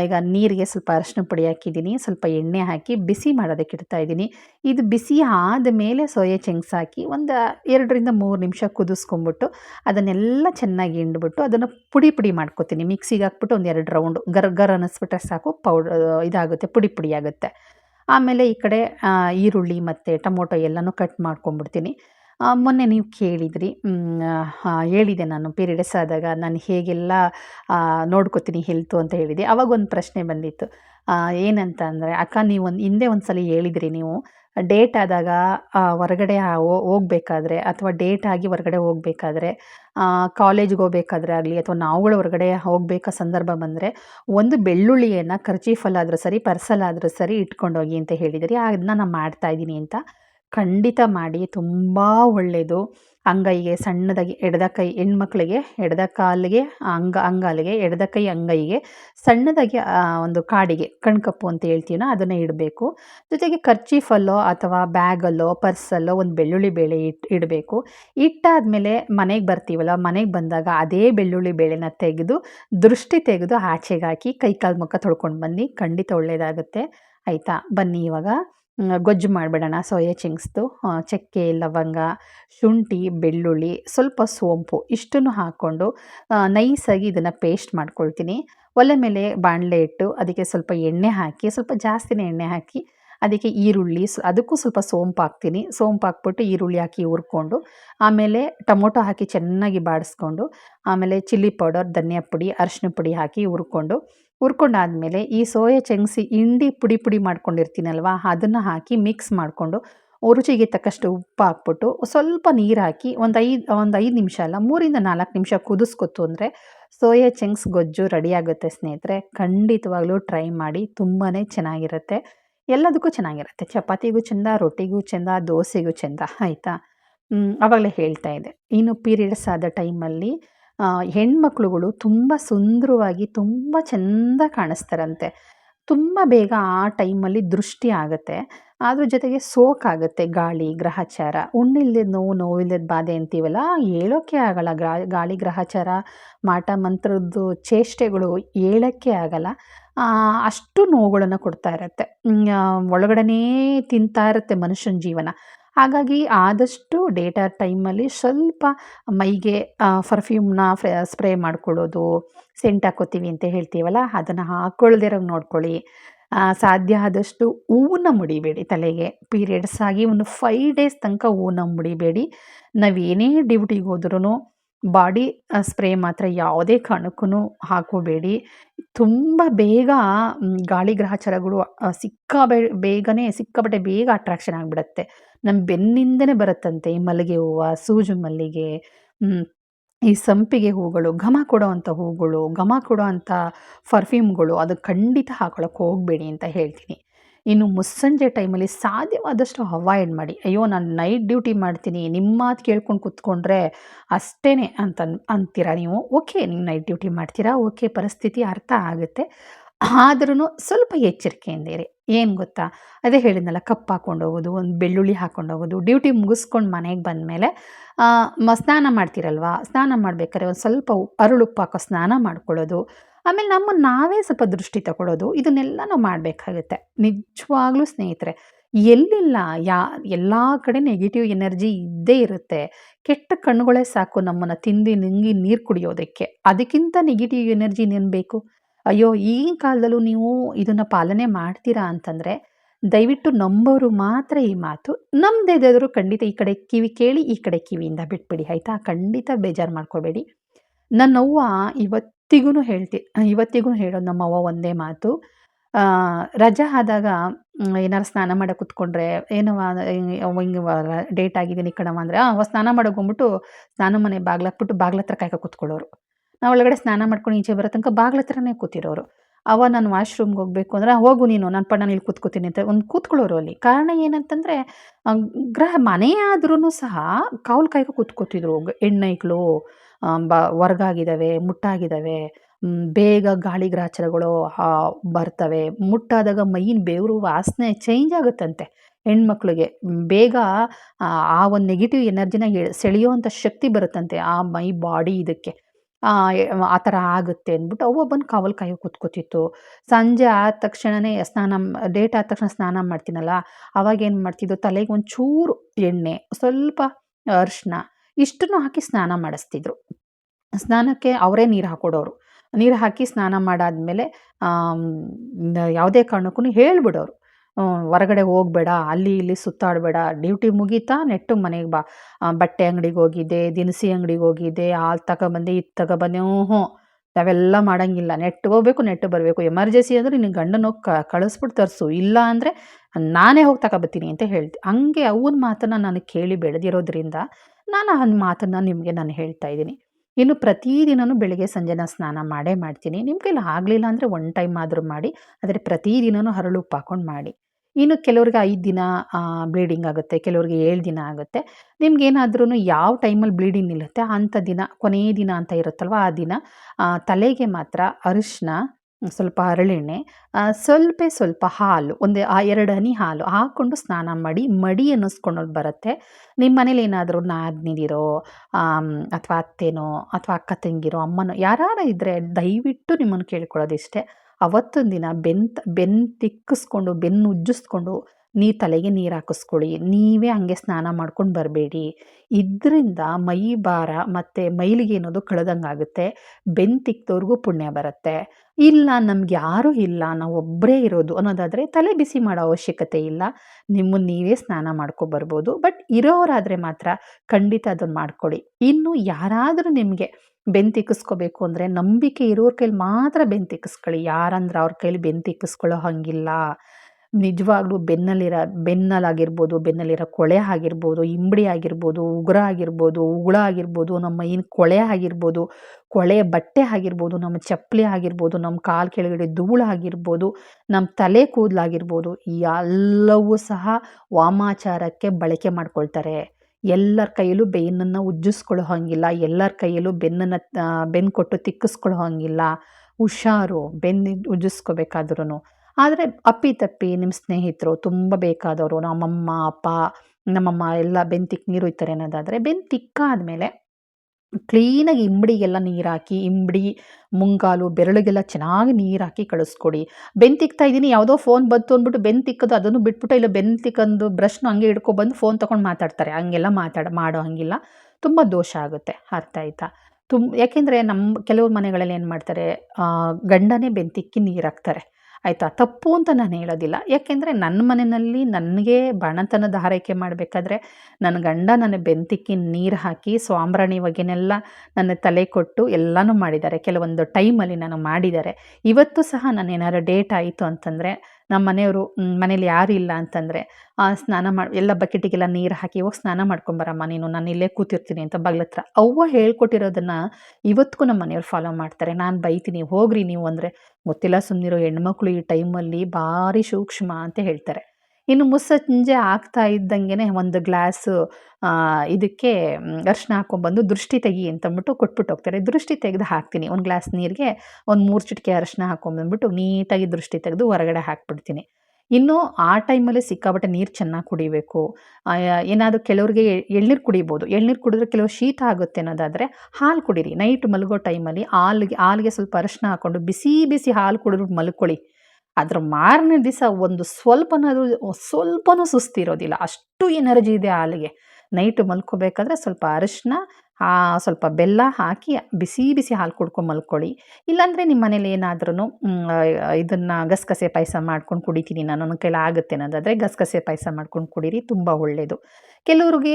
ಈಗ ನೀರಿಗೆ ಸ್ವಲ್ಪ ಅರಶಿನ ಪುಡಿ ಹಾಕಿದ್ದೀನಿ, ಸ್ವಲ್ಪ ಎಣ್ಣೆ ಹಾಕಿ ಬಿಸಿ ಮಾಡೋದಕ್ಕೆ ಇಡ್ತಾ ಇದ್ದೀನಿ. ಇದು ಬಿಸಿ ಆದ ಮೇಲೆ ಸೋಯಾ ಚಂಕ್ಸ್ ಹಾಕಿ ಒಂದು ಎರಡರಿಂದ ಮೂರು ನಿಮಿಷ ಕುದಿಸ್ಕೊಂಬಿಟ್ಟು, ಅದನ್ನೆಲ್ಲ ಚೆನ್ನಾಗಿ ಹಿಂಡ್ಬಿಟ್ಟು ಅದನ್ನು ಪುಡಿ ಪುಡಿ ಮಾಡ್ಕೊತೀನಿ. ಮಿಕ್ಸಿಗೆ ಹಾಕ್ಬಿಟ್ಟು ಒಂದು ಎರಡು ರೌಂಡ್, ಗರ್ ಗರ್ ಅನ್ನಿಸ್ಬಿಟ್ರೆ ಸಾಕು, ಪೌಡರ್, ಇದಾಗುತ್ತೆ, ಪುಡಿ ಪುಡಿ ಆಗುತ್ತೆ. ಆಮೇಲೆ ಈ ಕಡೆ ಈರುಳ್ಳಿ ಮತ್ತು ಟೊಮೊಟೊ ಎಲ್ಲನೂ ಕಟ್ ಮಾಡ್ಕೊಂಬಿಡ್ತೀನಿ. ಮೊನ್ನೆ ನೀವು ಕೇಳಿದ್ರಿ ಹೇಳಿದೆ ನಾನು ಪೀರಿಯಡ್ಸ್ ಆದಾಗ ನಾನು ಹೇಗೆಲ್ಲ ನೋಡ್ಕೋತೀನಿ ಹೆಲ್ತು ಅಂತ ಹೇಳಿದೆ. ಅವಾಗ ಒಂದು ಪ್ರಶ್ನೆ ಬಂದಿತ್ತು. ಏನಂತ ಅಂದರೆ, ಅಕ್ಕ ನೀವು ಒಂದು, ಹಿಂದೆ ಒಂದು ಸಲ ಹೇಳಿದ್ರಿ ನೀವು, ಡೇಟ್ ಆದಾಗ ಹೊರಗಡೆ ಹೋಗಬೇಕಾದ್ರೆ ಅಥವಾ ಡೇಟ್ ಆಗಿ ಹೊರಗಡೆ ಹೋಗಬೇಕಾದ್ರೆ ಕಾಲೇಜ್ಗೆ ಹೋಗ್ಬೇಕಾದ್ರೆ ಆಗಲಿ ಅಥವಾ ನಾವುಗಳು ಹೊರಗಡೆ ಹೋಗಬೇಕಾ ಸಂದರ್ಭ ಬಂದರೆ, ಒಂದು ಬೆಳ್ಳುಳ್ಳಿಯನ್ನು ಕರ್ಚೀಫಲ್ಲಾದರೂ ಸರಿ ಪರ್ಸಲ್ಲಾದರೂ ಸರಿ ಇಟ್ಕೊಂಡೋಗಿ ಅಂತ ಹೇಳಿದಿರಿ. ಅದನ್ನ ನಾನು ಮಾಡ್ತಾಯಿದ್ದೀನಿ ಅಂತ ಖಂಡಿತ ಮಾಡಿ, ತುಂಬ ಒಳ್ಳೆಯದು ಅಂಗೈಗೆ ಸಣ್ಣದಾಗಿ ಎಡದ ಕೈ, ಹೆಣ್ಮಕ್ಳಿಗೆ ಎಡದ ಕಾಲಿಗೆ, ಅಂಗ, ಅಂಗಾಲಿಗೆ, ಎಡದ ಕೈ, ಅಂಗೈಗೆ ಸಣ್ಣದಾಗಿ ಒಂದು ಕಾಡಿಗೆ, ಕಣ್ಕಪ್ಪು ಅಂತ ಹೇಳ್ತೀನೋ ಅದನ್ನು ಇಡಬೇಕು. ಜೊತೆಗೆ ಖರ್ಚೀಫಲ್ಲೋ ಅಥವಾ ಬ್ಯಾಗಲ್ಲೋ, ಪರ್ಸಲ್ಲೋ ಒಂದು ಬೆಳ್ಳುಳ್ಳಿ ಬೇಳೆ ಇಟ್ಟು ಇಡಬೇಕು. ಇಟ್ಟಾದಮೇಲೆ ಮನೆಗೆ ಬರ್ತೀವಲ್ಲ, ಮನೆಗೆ ಬಂದಾಗ ಅದೇ ಬೆಳ್ಳುಳ್ಳಿ ಬೇಳೆನ ತೆಗೆದು, ದೃಷ್ಟಿ ತೆಗೆದು ಆಚೆಗೆ ಹಾಕಿ ಕೈ ಕಾಲು ಮುಖ ತೊಳ್ಕೊಂಡು ಬನ್ನಿ, ಖಂಡಿತ ಒಳ್ಳೆಯದಾಗುತ್ತೆ ಆಯಿತಾ? ಬನ್ನಿ ಇವಾಗ. ಗೊಜ್ಜು ಮಾಡಿಬಿಡೋಣ ಸೋಯಾ ಚಿಂಗ್ಸ್ದು ಚಕ್ಕೆ, ಲವಂಗ, ಶುಂಠಿ, ಬೆಳ್ಳುಳ್ಳಿ, ಸ್ವಲ್ಪ ಸೋಂಪು ಇಷ್ಟನ್ನು ಹಾಕ್ಕೊಂಡು ನೈಸಾಗಿ ಇದನ್ನು ಪೇಸ್ಟ್ ಮಾಡ್ಕೊಳ್ತೀನಿ. ಒಲೆ ಮೇಲೆ ಬಾಣಲೆ ಇಟ್ಟು ಅದಕ್ಕೆ ಸ್ವಲ್ಪ ಎಣ್ಣೆ ಹಾಕಿ, ಸ್ವಲ್ಪ ಜಾಸ್ತಿನೇ ಎಣ್ಣೆ ಹಾಕಿ ಅದಕ್ಕೆ ಈರುಳ್ಳಿ ಅದಕ್ಕೂ ಸ್ವಲ್ಪ ಸೋಂಪು ಹಾಕ್ತೀನಿ. ಸೋಂಪು ಹಾಕ್ಬಿಟ್ಟು ಈರುಳ್ಳಿ ಹಾಕಿ ಹುರ್ಕೊಂಡು, ಆಮೇಲೆ ಟೊಮೊಟೊ ಹಾಕಿ ಚೆನ್ನಾಗಿ ಬಾಡಿಸ್ಕೊಂಡು, ಆಮೇಲೆ ಚಿಲ್ಲಿ ಪೌಡರ್, ಧನಿಯಾ ಪುಡಿ ಅರಿಶಿನ ಪುಡಿ ಹಾಕಿ ಹುರ್ಕೊಂಡು, ಹುರ್ಕೊಂಡಾದಮೇಲೆ ಈ ಸೋಯಾ ಚೆಂಗ್ಸಿ ಹಿಂಡಿ ಪುಡಿ ಪುಡಿ ಮಾಡ್ಕೊಂಡಿರ್ತೀನಲ್ವ, ಅದನ್ನು ಹಾಕಿ ಮಿಕ್ಸ್ ಮಾಡಿಕೊಂಡು ರುಚಿಗೆ ತಕ್ಕಷ್ಟು ಉಪ್ಪು ಹಾಕ್ಬಿಟ್ಟು ಸ್ವಲ್ಪ ನೀರು ಹಾಕಿ ಒಂದು ಐದು ಒಂದು ಐದು ನಿಮಿಷ ಅಲ್ಲ, ಮೂರಿಂದ ನಾಲ್ಕು ನಿಮಿಷ ಕುದಿಸ್ಕೊತು ಅಂದರೆ ಸೋಯಾ ಚಂಕ್ಸ್ ಗೊಜ್ಜು ರೆಡಿಯಾಗುತ್ತೆ ಸ್ನೇಹಿತರೆ. ಖಂಡಿತವಾಗ್ಲೂ ಟ್ರೈ ಮಾಡಿ ತುಂಬಾ ಚೆನ್ನಾಗಿರುತ್ತೆ. ಎಲ್ಲದಕ್ಕೂ ಚೆನ್ನಾಗಿರುತ್ತೆ. ಚಪಾತಿಗೂ ಚೆಂದ, ರೊಟ್ಟಿಗೂ ಚೆಂದ, ದೋಸೆಗೂ ಚೆಂದ. ಆಯಿತಾ? ಆವಾಗಲೇ ಹೇಳ್ತಾ ಇದೆ ಇನ್ನು ಪೀರಿಯಡ್ಸ್ ಆದ ಟೈಮಲ್ಲಿ ಹೆಣ್ಮಕ್ಳುಗಳು ತುಂಬ ಸುಂದರವಾಗಿ ತುಂಬ ಚೆಂದ ಕಾಣಿಸ್ತಾರಂತೆ. ತುಂಬ ಬೇಗ ಆ ಟೈಮಲ್ಲಿ ದೃಷ್ಟಿ ಆಗುತ್ತೆ. ಅದ್ರ ಜೊತೆಗೆ ಸೋಕಾಗುತ್ತೆ ಗಾಳಿ, ಗ್ರಹಚಾರ. ಉಣ್ಣಿಲ್ದಿದ್ದ ನೋವು ನೋವಿಲ್ಲದ ಬಾಧೆ ಅಂತೀವಲ್ಲ ಹೇಳೋಕ್ಕೆ ಆಗಲ್ಲ. ಗ್ರಾ, ಗಾಳಿ, ಗ್ರಹಚಾರ, ಮಾಟ, ಮಂತ್ರದ್ದು ಚೇಷ್ಟೆಗಳು ಹೇಳೋಕ್ಕೆ ಆಗಲ್ಲ. ಅಷ್ಟು ನೋವುಗಳನ್ನು ಕೊಡ್ತಾ ಇರುತ್ತೆ. ಒಳಗಡೆನೇ ತಿಂತಾ ಇರುತ್ತೆ ಮನುಷ್ಯನ ಜೀವನ. ಹಾಗಾಗಿ ಆದಷ್ಟು ಡೇಟಾ ಟೈಮಲ್ಲಿ ಸ್ವಲ್ಪ ಮೈಗೆ ಪರ್ಫ್ಯೂಮ್ನ ಸ್ಪ್ರೇ ಮಾಡ್ಕೊಳ್ಳೋದು ಸೆಂಟ್ ಹಾಕೋತೀವಿ ಅಂತ ಹೇಳ್ತೀವಲ್ಲ, ಅದನ್ನು ಹಾಕ್ಕೊಳ್ದಿರೋ ನೋಡ್ಕೊಳ್ಳಿ. ಸಾಧ್ಯ ಆದಷ್ಟು ಹೂವನ್ನ ಮುಡಿಬೇಡಿ ತಲೆಗೆ. ಪೀರಿಯಡ್ಸ್ ಆಗಿ ಒಂದು ಫೈವ್ ಡೇಸ್ ತನಕ ಹೂವನ್ನ ಮುಡಿಬೇಡಿ. ನಾವೇನೇ ಡ್ಯೂಟಿಗೆ ಹೋದ್ರೂ ಬಾಡಿ ಸ್ಪ್ರೇ ಮಾತ್ರ ಯಾವುದೇ ಕಾರಣಕ್ಕೂ ಹಾಕೋಬೇಡಿ ತುಂಬ ಬೇಗ ಗಾಳಿ ಗ್ರಹಚಾರಗಳು ಸಿಕ್ಕ ಬೇಗನೆ ಸಿಕ್ಕಾಪಟ್ಟೆ ಬೇಗ ಅಟ್ರಾಕ್ಷನ್ ಆಗಿಬಿಡತ್ತೆ. ನಮ್ಮ ಬೆನ್ನಿಂದನೇ ಬರುತ್ತಂತೆ ಈ ಮಲ್ಲಿಗೆ ಹೂವು, ಸೂಜು ಮಲ್ಲಿಗೆ ಈ ಸಂಪಿಗೆ ಹೂಗಳು, ಘಮ ಕೊಡೋ ಅಂಥ ಹೂಗಳು, ಘಮ ಕೊಡೋ ಅಂಥ ಪರ್ಫ್ಯೂಮ್ಗಳು ಅದು ಖಂಡಿತ ಹಾಕೊಳಕ್ಕೆ ಹೋಗಬೇಡಿ ಅಂತ ಹೇಳ್ತೀನಿ. ಇನ್ನು ಮುಸ್ಸಂಜೆ ಟೈಮಲ್ಲಿ ಸಾಧ್ಯವಾದಷ್ಟು ಅವಾಯ್ಡ್ ಮಾಡಿ. ಅಯ್ಯೋ, ನಾನು ನೈಟ್ ಡ್ಯೂಟಿ ಮಾಡ್ತೀನಿ ನಿಮ್ಮ ಮಾತು ಕೇಳ್ಕೊಂಡು ಕೂತ್ಕೊಂಡ್ರೆ ಅಷ್ಟೇ ಅಂತ ಅಂತೀರಾ ನೀವು? ಓಕೆ ನೀವು ನೈಟ್ ಡ್ಯೂಟಿ ಮಾಡ್ತೀರಾ? ಓಕೆ ಪರಿಸ್ಥಿತಿ ಅರ್ಥ ಆಗುತ್ತೆ. ಆದ್ರೂ ಸ್ವಲ್ಪ ಎಚ್ಚರಿಕೆಯಿಂದ ಇರಿ ಏನು ಗೊತ್ತಾ? ಅದೇ ಹೇಳಿದ್ನಲ್ಲ ಕಪ್ಪು ಹಾಕ್ಕೊಂಡು ಹೋಗೋದು, ಒಂದು ಬೆಳ್ಳುಳ್ಳಿ ಹಾಕ್ಕೊಂಡು ಹೋಗೋದು ಡ್ಯೂಟಿ ಮುಗಿಸ್ಕೊಂಡು ಮನೆಗೆ ಬಂದಮೇಲೆ ಮ, ಸ್ನಾನ ಮಾಡ್ತೀರಲ್ವಾ? ಸ್ನಾನ ಮಾಡಬೇಕಾದ್ರೆ ಒಂದು ಸ್ವಲ್ಪ ಅರಳುಪ್ಪು ಹಾಕೋ ಸ್ನಾನ ಮಾಡ್ಕೊಳ್ಳೋದು ಆಮೇಲೆ ನಮ್ಮ ನಾವೇ ಸ್ವಲ್ಪ ದೃಷ್ಟಿ ತಗೊಳ್ಳೋದು ಇದನ್ನೆಲ್ಲ ನಾವು ಮಾಡಬೇಕಾಗುತ್ತೆ. ನಿಜವಾಗ್ಲೂ ಸ್ನೇಹಿತರೆ, ಎಲ್ಲಿಲ್ಲ, ಯಾ, ಎಲ್ಲ ಕಡೆ ನೆಗೆಟಿವ್ ಎನರ್ಜಿ ಇದ್ದೇ ಇರುತ್ತೆ. ಕೆಟ್ಟ ಕಣ್ಣುಗಳೇ ಸಾಕು ನಮ್ಮನ್ನು ತಿಂದು ನಿಂಗಿ ನೀರು ಕುಡಿಯೋದಕ್ಕೆ. ಅದಕ್ಕಿಂತ ನೆಗೆಟಿವ್ ಎನರ್ಜಿ ಬೇಕು? ಅಯ್ಯೋ, ಈಗಿನ ಕಾಲದಲ್ಲೂ ನೀವು ಇದನ್ನು ಪಾಲನೆ ಮಾಡ್ತೀರಾ ಅಂತಂದರೆ, ದಯವಿಟ್ಟು ನಂಬೋರು ಮಾತ್ರ ಈ ಮಾತು. ನಮ್ಮದೇದಾದರೂ ಖಂಡಿತ ಈ ಕಡೆ ಕಿವಿ ಕೇಳಿ ಈ ಕಡೆ ಕಿವಿಯಿಂದ ಬಿಟ್ಬಿಡಿ, ಆಯಿತಾ? ಖಂಡಿತ ಬೇಜಾರು ಮಾಡ್ಕೋಬೇಡಿ. ನನ್ನವ್ವ ಇವತ್ತಿಗೂ ಹೇಳ್ತಿ ಇವತ್ತಿಗೂ ಹೇಳೋದು ನಮ್ಮವ್ವ ಒಂದೇ ಮಾತು. ರಜಾ ಆದಾಗ ಏನಾರು ಸ್ನಾನ ಮಾಡಕ್ಕೆ ಕುತ್ಕೊಂಡ್ರೆ ಏನವ ಹಿಂಗೆ ಡೇಟ್ ಆಗಿದ್ದೀನಿ ಕಣವ ಅಂದರೆ ಅವ ಸ್ನಾನ ಮಾಡೋಕೆ ಹೋಗ್ಬಿಟ್ಟು ಸ್ನಾನ ಮನೆ ಬಾಗ್ಲಾಕ್ಬಿಟ್ಟು ಬಾಗ್ಲ ಹತ್ರ ಕಾಯ್ಕೊ ಕೂತ್ಕೊಳ್ಳೋರು. ನಾವು ಒಳಗಡೆ ಸ್ನಾನ ಮಾಡ್ಕೊಂಡು ಈಚೆ ಬರೋ ತನಕ ಬಾಗ್ಲ ಹತ್ರನೇ ಕೂತಿರೋರು. ಅವ ನಾನು ವಾಶ್ರೂಮ್ಗೆ ಹೋಗಬೇಕು ಅಂದರೆ ಹೋಗು ನೀನು ನನ್ನ ಪಣ್ಣ ಇಲ್ಲಿ ಕೂತ್ಕೋತೀನಿ ಅಂತ ಒಂದು ಕೂತ್ಕೊಳ್ಳೋರು ಅಲ್ಲಿ. ಕಾರಣ ಏನಂತಂದರೆ ಗ್ರಹ ಮನೆಯಾದ್ರೂ ಸಹ ಕಾವಲು ಕಾಯ್ಕೊ ಕೂತ್ಕೋತಿದ್ರು ಹೆಣ್ಣೈಕ್ಳು ಬ ಆಗಿದಾವೆ ಮುಟ್ಟಾಗಿದ್ದಾವೆ ಬೇಗ ಗಾಳಿ ಗ್ರಾಚರಗಳು ಬರ್ತವೆ. ಮುಟ್ಟಾದಾಗ ಮೈಯಿನ ಬೆವರು ವಾಸನೆ ಚೇಂಜ್ ಆಗುತ್ತಂತೆ. ಹೆಣ್ಮಕ್ಳಿಗೆ ಬೇಗ, ಆ ಒಂದು ನೆಗೆಟಿವ್ ಎನರ್ಜಿನ ಸೆಳೆಯುವಂಥ ಶಕ್ತಿ ಬರುತ್ತಂತೆ ಆ ಮೈ ಬಾಡಿ ಇದಕ್ಕೆ. ಆ ಥರ ಆಗುತ್ತೆ ಅಂದ್ಬಿಟ್ಟು ಅವ್ವ ಬಂದು ಕಾವಲು ಕಾಯೋ ಕೂತ್ಕೋತಿತ್ತು. ಸಂಜೆ ಆದ ತಕ್ಷಣವೇ ಸ್ನಾನ ಡೇಟ್ ಆದ ತಕ್ಷಣ ಸ್ನಾನ ಮಾಡ್ತೀನಲ್ಲ ಅವಾಗೇನು ಮಾಡ್ತಿದ್ದು ತಲೆಗೆ ಒಂಚೂರು ಎಣ್ಣೆ, ಸ್ವಲ್ಪ ಅರಿಶಿನ ಇಷ್ಟನ್ನು ಹಾಕಿ ಸ್ನಾನ ಮಾಡಿಸ್ತಿದ್ರು. ಸ್ನಾನಕ್ಕೆ ಅವರೇ ನೀರು ಹಾಕೊಡೋರು. ನೀರು ಹಾಕಿ ಸ್ನಾನ ಮಾಡಾದ್ಮೇಲೆ ಯಾವುದೇ ಕಾರಣಕ್ಕೂ ಹೇಳ್ಬಿಡೋರು. ಹೊರಗಡೆ ಹೋಗಬೇಡ, ಅಲ್ಲಿ ಇಲ್ಲಿ ಸುತ್ತಾಡಬೇಡ, ಡ್ಯೂಟಿ ಮುಗೀತಾ ನೆಟ್ಟು ಮನೆಗೆ ಬಾ. ಬಟ್ಟೆ ಅಂಗಡಿಗೆ ಹೋಗಿದ್ದೆ, ದಿನಸಿ ಅಂಗಡಿಗೆ ಹೋಗಿದ್ದೆ, ಹಾಲು ತಗೊಬಂದೆ, ಇದು ತಗೊಬಂದೆ ಹ್ಞೂ ಅವೆಲ್ಲ ಮಾಡೋಂಗಿಲ್ಲ. ನೆಟ್ಟು ಹೋಗ್ಬೇಕು, ನೆಟ್ಟು ಬರಬೇಕು. ಎಮರ್ಜೆನ್ಸಿ ಅಂದರೆ ನಿನ್ನ ಗಂಡನ ಹೋಗಿ ಕಳಿಸ್ಬಿಟ್ಟು ತರಿಸು. ಇಲ್ಲ ಅಂದರೆ ನಾನೇ ಹೋಗಿ ತಗೊಬತ್ತೀನಿ ಅಂತ ಹೇಳ್ತಿ. ಹಂಗೆ ಅವನ ಮಾತನ್ನು ನಾನು ಕೇಳಿ ಬೆಳೆದಿರೋದ್ರಿಂದ ನಾನು ಆ ಮಾತನ್ನು ನಿಮಗೆ ನಾನು ಹೇಳ್ತಾ ಇದ್ದೀನಿ. ಇನ್ನು ಪ್ರತಿದಿನವೂ ಬೆಳಿಗ್ಗೆ ಸಂಜೆ ನಾನು ಸ್ನಾನ ಮಾಡೇ ಮಾಡ್ತೀನಿ. ನಿಮ್ಮ ಕೈಲಿ ಆಗಲಿಲ್ಲ ಅಂದರೆ ಒನ್ ಟೈಮ್ ಆದರೂ ಮಾಡಿ, ಆದರೆ ಪ್ರತಿದಿನವೂ ಹರಳು ಉಪ್ಪು ಹಾಕ್ಕೊಂಡು ಮಾಡಿ. ಇನ್ನು ಕೆಲವ್ರಿಗೆ ಐದು ದಿನ ಬ್ಲೀಡಿಂಗ್ ಆಗುತ್ತೆ, ಕೆಲವ್ರಿಗೆ ಏಳು ದಿನ ಆಗುತ್ತೆ. ನಿಮ್ಗೇನಾದ್ರೂ ಯಾವ ಟೈಮಲ್ಲಿ ಬ್ಲೀಡಿಂಗ್ ನಿಲ್ಲುತ್ತೆ, ಅಂಥ ದಿನ ಕೊನೆಯ ದಿನ ಅಂತ ಇರುತ್ತಲ್ವ, ಆ ದಿನ ತಲೆಗೆ ಮಾತ್ರ ಅರಿಶಿನ ಸ್ವಲ್ಪ ಹರಳೆಣ್ಣೆ ಸ್ವಲ್ಪ ಸ್ವಲ್ಪ ಹಾಲು, ಒಂದು, ಆ, ಎರಡು ಹನಿ ಹಾಲು ಹಾಕ್ಕೊಂಡು ಸ್ನಾನ ಮಾಡಿ ಮಡಿ ಅನ್ನಿಸ್ಕೊಂಡು ಬರುತ್ತೆ. ನಿಮ್ಮ ಮನೇಲಿ ಏನಾದರೂ ನಾದ್ನಿದಿರೋ ಅಥವಾ ಅತ್ತೆನೋ, ಅಥವಾ ಅಕ್ಕ ತಂಗಿರೋ, ಅಮ್ಮನೋ ಯಾರು ಇದ್ದರೆ ದಯವಿಟ್ಟು ನಿಮ್ಮನ್ನು ಕೇಳ್ಕೊಳ್ಳೋದಿಷ್ಟೇ. ಅವತ್ತೊಂದು ದಿನ ಬೆನ್ ಬೆನ್ನು ತಿಕ್ಕಿಸ್ಕೊಂಡು ಬೆನ್ನು ಉಜ್ಜಿಸ್ಕೊಂಡು ನೀ ತಲೆಗೆ ನೀರು ಹಾಕಿಸ್ಕೊಳ್ಳಿ ನೀವೇ ಹಂಗೆ ಸ್ನಾನ ಮಾಡ್ಕೊಂಡು ಬರಬೇಡಿ. ಇದರಿಂದ ಮೈ ಭಾರ ಮತ್ತು ಮೈಲಿಗೆ ಅನ್ನೋದು ಕಳೆದಂಗಾಗುತ್ತೆ ಬೆನ್ನು ತಿಕ್ತವ್ರಿಗೂ ಪುಣ್ಯ ಬರುತ್ತೆ. ಇಲ್ಲ, ನಮ್ಗೆ ಯಾರೂ ಇಲ್ಲ, ನಾವು ಒಬ್ಬರೇ ಇರೋದು ಅನ್ನೋದಾದರೆ ತಲೆ ಬಿಸಿ ಮಾಡೋ ಅವಶ್ಯಕತೆ ಇಲ್ಲ. ನಿಮ್ಮನ್ನು ನೀವೇ ಸ್ನಾನ ಮಾಡ್ಕೊಬರ್ಬೋದು ಬಟ್ ಇರೋರಾದರೆ ಮಾತ್ರ ಖಂಡಿತ ಅದನ್ನು ಮಾಡ್ಕೊಳ್ಳಿ ಇನ್ನು ಯಾರಾದರೂ ನಿಮಗೆ ಬೆನ್ ತಿಕ್ಕಿಸ್ಕೋಬೇಕು ಅಂದರೆ ನಂಬಿಕೆ ಇರೋರ ಕೈಲಿ ಮಾತ್ರ ಬೆನ್ ತಿಕ್ಕಿಸ್ಕೊಳ್ಳಿ ಯಾರಂದ್ರೆ ಅವ್ರ ಕೈಲಿ ಬೆನ್ನು ತಿಕ್ಕಿಸ್ಕೊಳ್ಳೋ ಹಾಗಿಲ್ಲ. ನಿಜವಾಗ್ಲೂ ಬೆನ್ನಲ್ಲಿರೋ ಬೆನ್ನಲ್ಲಾಗಿರ್ಬೋದು ಬೆನ್ನಲ್ಲಿರೋ ಕೊಳೆ ಆಗಿರ್ಬೋದು, ಇಂಬಡಿ ಆಗಿರ್ಬೋದು, ಉಗುರ ಆಗಿರ್ಬೋದು, ಉಗುಳ ಆಗಿರ್ಬೋದು, ನಮ್ಮ ಏನು ಕೊಳೆ ಆಗಿರ್ಬೋದು, ಕೊಳೆ ಬಟ್ಟೆ ಆಗಿರ್ಬೋದು, ನಮ್ಮ ಚಪ್ಪಲಿ ಆಗಿರ್ಬೋದು, ನಮ್ಮ ಕಾಲು ಕೆಳಗಡೆ ಧೂಳು ಆಗಿರ್ಬೋದು, ನಮ್ಮ ತಲೆ ಕೂದಲಾಗಿರ್ಬೋದು, ಎಲ್ಲವೂ ಸಹ ವಾಮಾಚಾರಕ್ಕೆ ಬಳಕೆ ಮಾಡ್ಕೊಳ್ತಾರೆ. ಎಲ್ಲರ ಕೈಯಲ್ಲೂ ಬೆನ್ನನ್ನು ಉಜ್ಜಿಸ್ಕೊಳ್ಳೋ ಹಾಗಿಲ್ಲ ಎಲ್ಲರ ಕೈಯಲ್ಲೂ ಬೆನ್ನನ್ನು ಬೆನ್ನು ಕೊಟ್ಟು ತಿಕ್ಕಿಸ್ಕೊಳ್ಳೋ ಹಾಗಿಲ್ಲ ಹುಷಾರು ಬೆನ್ನು ಉಜ್ಜಿಸ್ಕೋಬೇಕಾದ್ರೂ ಆದರೆ ಅಪ್ಪಿ ತಪ್ಪಿ ನಿಮ್ಮ ಸ್ನೇಹಿತರು ತುಂಬ ಬೇಕಾದವರು, ನಮ್ಮಮ್ಮ, ಅಪ್ಪ, ನಮ್ಮಮ್ಮ ಎಲ್ಲ ಬೆನ್ನು ತಿಕ್ಕಿ ನೀರು ಒಯ್ತಾರೆ ಅನ್ನೋದಾದರೆ ಬೆನ್ನು ಕ್ಲೀನಾಗಿ ಇಂಬಡಿಗೆಲ್ಲ ನೀರು ಹಾಕಿ ಇಂಬಡಿ, ಮುಂಗಾಲು, ಬೆರಳಿಗೆಲ್ಲ ಚೆನ್ನಾಗಿ ನೀರು ಹಾಕಿ ಕಳಿಸ್ಕೊಡಿ. ಬೆನ್ನು ತಿಕ್ತಾ ಇದ್ದೀನಿ, ಯಾವುದೋ ಫೋನ್ ಬಂತು ಅಂದ್ಬಿಟ್ಟು ಬೆನ್ನು ತಿಕ್ಕೋದು, ಅದನ್ನು ಬಿಟ್ಬಿಟ್ಟು ಇಲ್ಲ ಬೆನ್ನು ತಿಕ್ಕಂದು ಬ್ರಷ್ನ ಹಂಗೆ ಹಿಡ್ಕೊಬಂದು ಫೋನ್ ತೊಗೊಂಡು ಮಾತಾಡ್ತಾರೆ. ಹಂಗೆಲ್ಲ ಮಾತಾಡ, ಮಾಡೋ ಹಂಗಿಲ್ಲ. ತುಂಬ ದೋಷ ಆಗುತ್ತೆ, ಅರ್ಥ ಆಯ್ತಾ? ತುಂಬ ಯಾಕೆಂದರೆ ನಮ್ಮ ಕೆಲವು ಮನೆಗಳಲ್ಲಿ ಏನು ಮಾಡ್ತಾರೆ ಗಂಡನೇ ಬೆನ್ನು ತಿಕ್ಕಿ ನೀರು ಹಾಕ್ತಾರೆ ಆಯಿತಾ? ತಪ್ಪು ಅಂತ ನಾನು ಹೇಳೋದಿಲ್ಲ. ಯಾಕೆಂದರೆ ನನ್ನ ಮನೆಯಲ್ಲಿ ನನಗೆ ಬಣತನದ ಆರೈಕೆ ಮಾಡಬೇಕಾದ್ರೆ ನನ್ನ ಗಂಡ ನನ್ನ ಬೆಂತಿಕ್ಕಿ ನೀರು ಹಾಕಿ, ಸ್ವಾಮ್ರಾಣಿ ಹೊಗೆನೆಲ್ಲ ನನ್ನ ತಲೆ ಕೊಟ್ಟು ಎಲ್ಲನೂ ಮಾಡಿದ್ದಾರೆ. ಕೆಲವೊಂದು ಟೈಮಲ್ಲಿ ನಾನು ಮಾಡಿದ್ದಾರೆ. ಇವತ್ತು ಸಹ ನಾನು ಏನಾದ್ರು ಡೇಟ್ ಆಯಿತು ಅಂತಂದರೆ ನಮ್ಮ ಮನೆಯವರು ಮನೇಲಿ ಯಾರು ಇಲ್ಲ ಅಂತಂದರೆ ಸ್ನಾನ ಮಾಡಿ, ಎಲ್ಲ ಬಕೆಟಿಗೆಲ್ಲ ನೀರು ಹಾಕಿ ಹೋಗಿ ಸ್ನಾನ ಮಾಡ್ಕೊಂಬರಮ್ಮ, ನೀನು ನಾನು ಇಲ್ಲೇ ಕೂತಿರ್ತೀನಿ ಅಂತ ಬಗ್ಲತ್ರ ಅವ್ವ ಹೇಳ್ಕೊಟ್ಟಿರೋದನ್ನು ಇವತ್ತಿಗೂ ನಮ್ಮ ಮನೆಯವ್ರು ಫಾಲೋ ಮಾಡ್ತಾರೆ. ನಾನು ಬೈತೀನಿ, ಹೋಗ್ರಿ ನೀವು ಅಂದರೆ, ಗೊತ್ತಿಲ್ಲ ಸುಮ್ಮನಿರೋ ಹೆಣ್ಮಕ್ಳು ಈ ಟೈಮಲ್ಲಿ ಭಾರಿ ಸೂಕ್ಷ್ಮ ಅಂತ ಹೇಳ್ತಾರೆ. ಇನ್ನು ಮುಸ್ಸಂಜೆ ಆಗ್ತಾ ಇದ್ದಂಗೆ ಒಂದು ಗ್ಲಾಸು ಇದಕ್ಕೆ ಅರ್ಶಿನ ಹಾಕೊಂಡ್ಬಂದು ದೃಷ್ಟಿ ತೆಗಿ ಅಂತಂದ್ಬಿಟ್ಟು ಕೊಟ್ಬಿಟ್ಟು ಹೋಗ್ತಾರೆ. ದೃಷ್ಟಿ ತೆಗೆದು ಹಾಕ್ತೀನಿ. ಒಂದು ಗ್ಲಾಸ್ ನೀರಿಗೆ ಒಂದು ಮೂರು ಚಿಟಿಕೆ ಅರಿಶಿನ ಹಾಕ್ಕೊಂಬಂದ್ಬಿಟ್ಟು ನೀಟಾಗಿ ದೃಷ್ಟಿ ತೆಗೆದು ಹೊರಗಡೆ ಹಾಕ್ಬಿಡ್ತೀನಿ. ಇನ್ನು ಆ ಟೈಮಲ್ಲಿ ಸಿಕ್ಕಾಬಟ್ಟೆ ನೀರು ಚೆನ್ನಾಗಿ ಕುಡಿಬೇಕು. ಏನಾದರೂ ಕೆಲವ್ರಿಗೆ ಎಳ್ನೀರು ಕುಡಿಬೋದು. ಎಳ್ನೀರು ಕುಡಿದ್ರೆ ಕೆಲವು ಶೀತ ಆಗುತ್ತೆ ಅನ್ನೋದಾದರೆ ಹಾಲು ಕುಡೀರಿ. ನೈಟ್ ಮಲಗೋ ಟೈಮಲ್ಲಿ ಹಾಲಿಗೆ ಹಾಲಿಗೆ ಸ್ವಲ್ಪ ಅರಿಶಿನ ಹಾಕ್ಕೊಂಡು ಬಿಸಿ ಬಿಸಿ ಹಾಲು ಕುಡಿದ್ಬಿಟ್ಟು ಮಲ್ಕೊಳ್ಳಿ. ಅದ್ರ ಮಾರನೇ ದಿವಸ ಒಂದು ಸ್ವಲ್ಪನಾದರೂ ಸ್ವಲ್ಪನೂ ಸುಸ್ತಿರೋದಿಲ್ಲ. ಅಷ್ಟು ಎನರ್ಜಿ ಇದೆ ಹಾಲಿಗೆ. ನೈಟ್ ಮಲ್ಕೋಬೇಕಾದ್ರೆ ಸ್ವಲ್ಪ ಅರಿಶಿನ ಸ್ವಲ್ಪ ಬೆಲ್ಲ ಹಾಕಿ ಬಿಸಿ ಬಿಸಿ ಹಾಲು ಕುಡ್ಕೊಂಡು ಮಲ್ಕೊಳ್ಳಿ. ಇಲ್ಲಾಂದರೆ ನಿಮ್ಮ ಮನೇಲಿ ಏನಾದ್ರೂ ಇದನ್ನು ಗಸಗಸೆ ಪಾಯಸ ಮಾಡ್ಕೊಂಡು ಕುಡಿತೀನಿ ನಾನು. ನನ್ನ ಕೈಲಿ ಆಗುತ್ತೆ ಅನ್ನೋದಾದರೆ ಗಸಗಸೆ ಪಾಯಸ ಮಾಡ್ಕೊಂಡು ಕುಡೀರಿ, ತುಂಬ ಒಳ್ಳೆಯದು ಕೆಲವ್ರಿಗೆ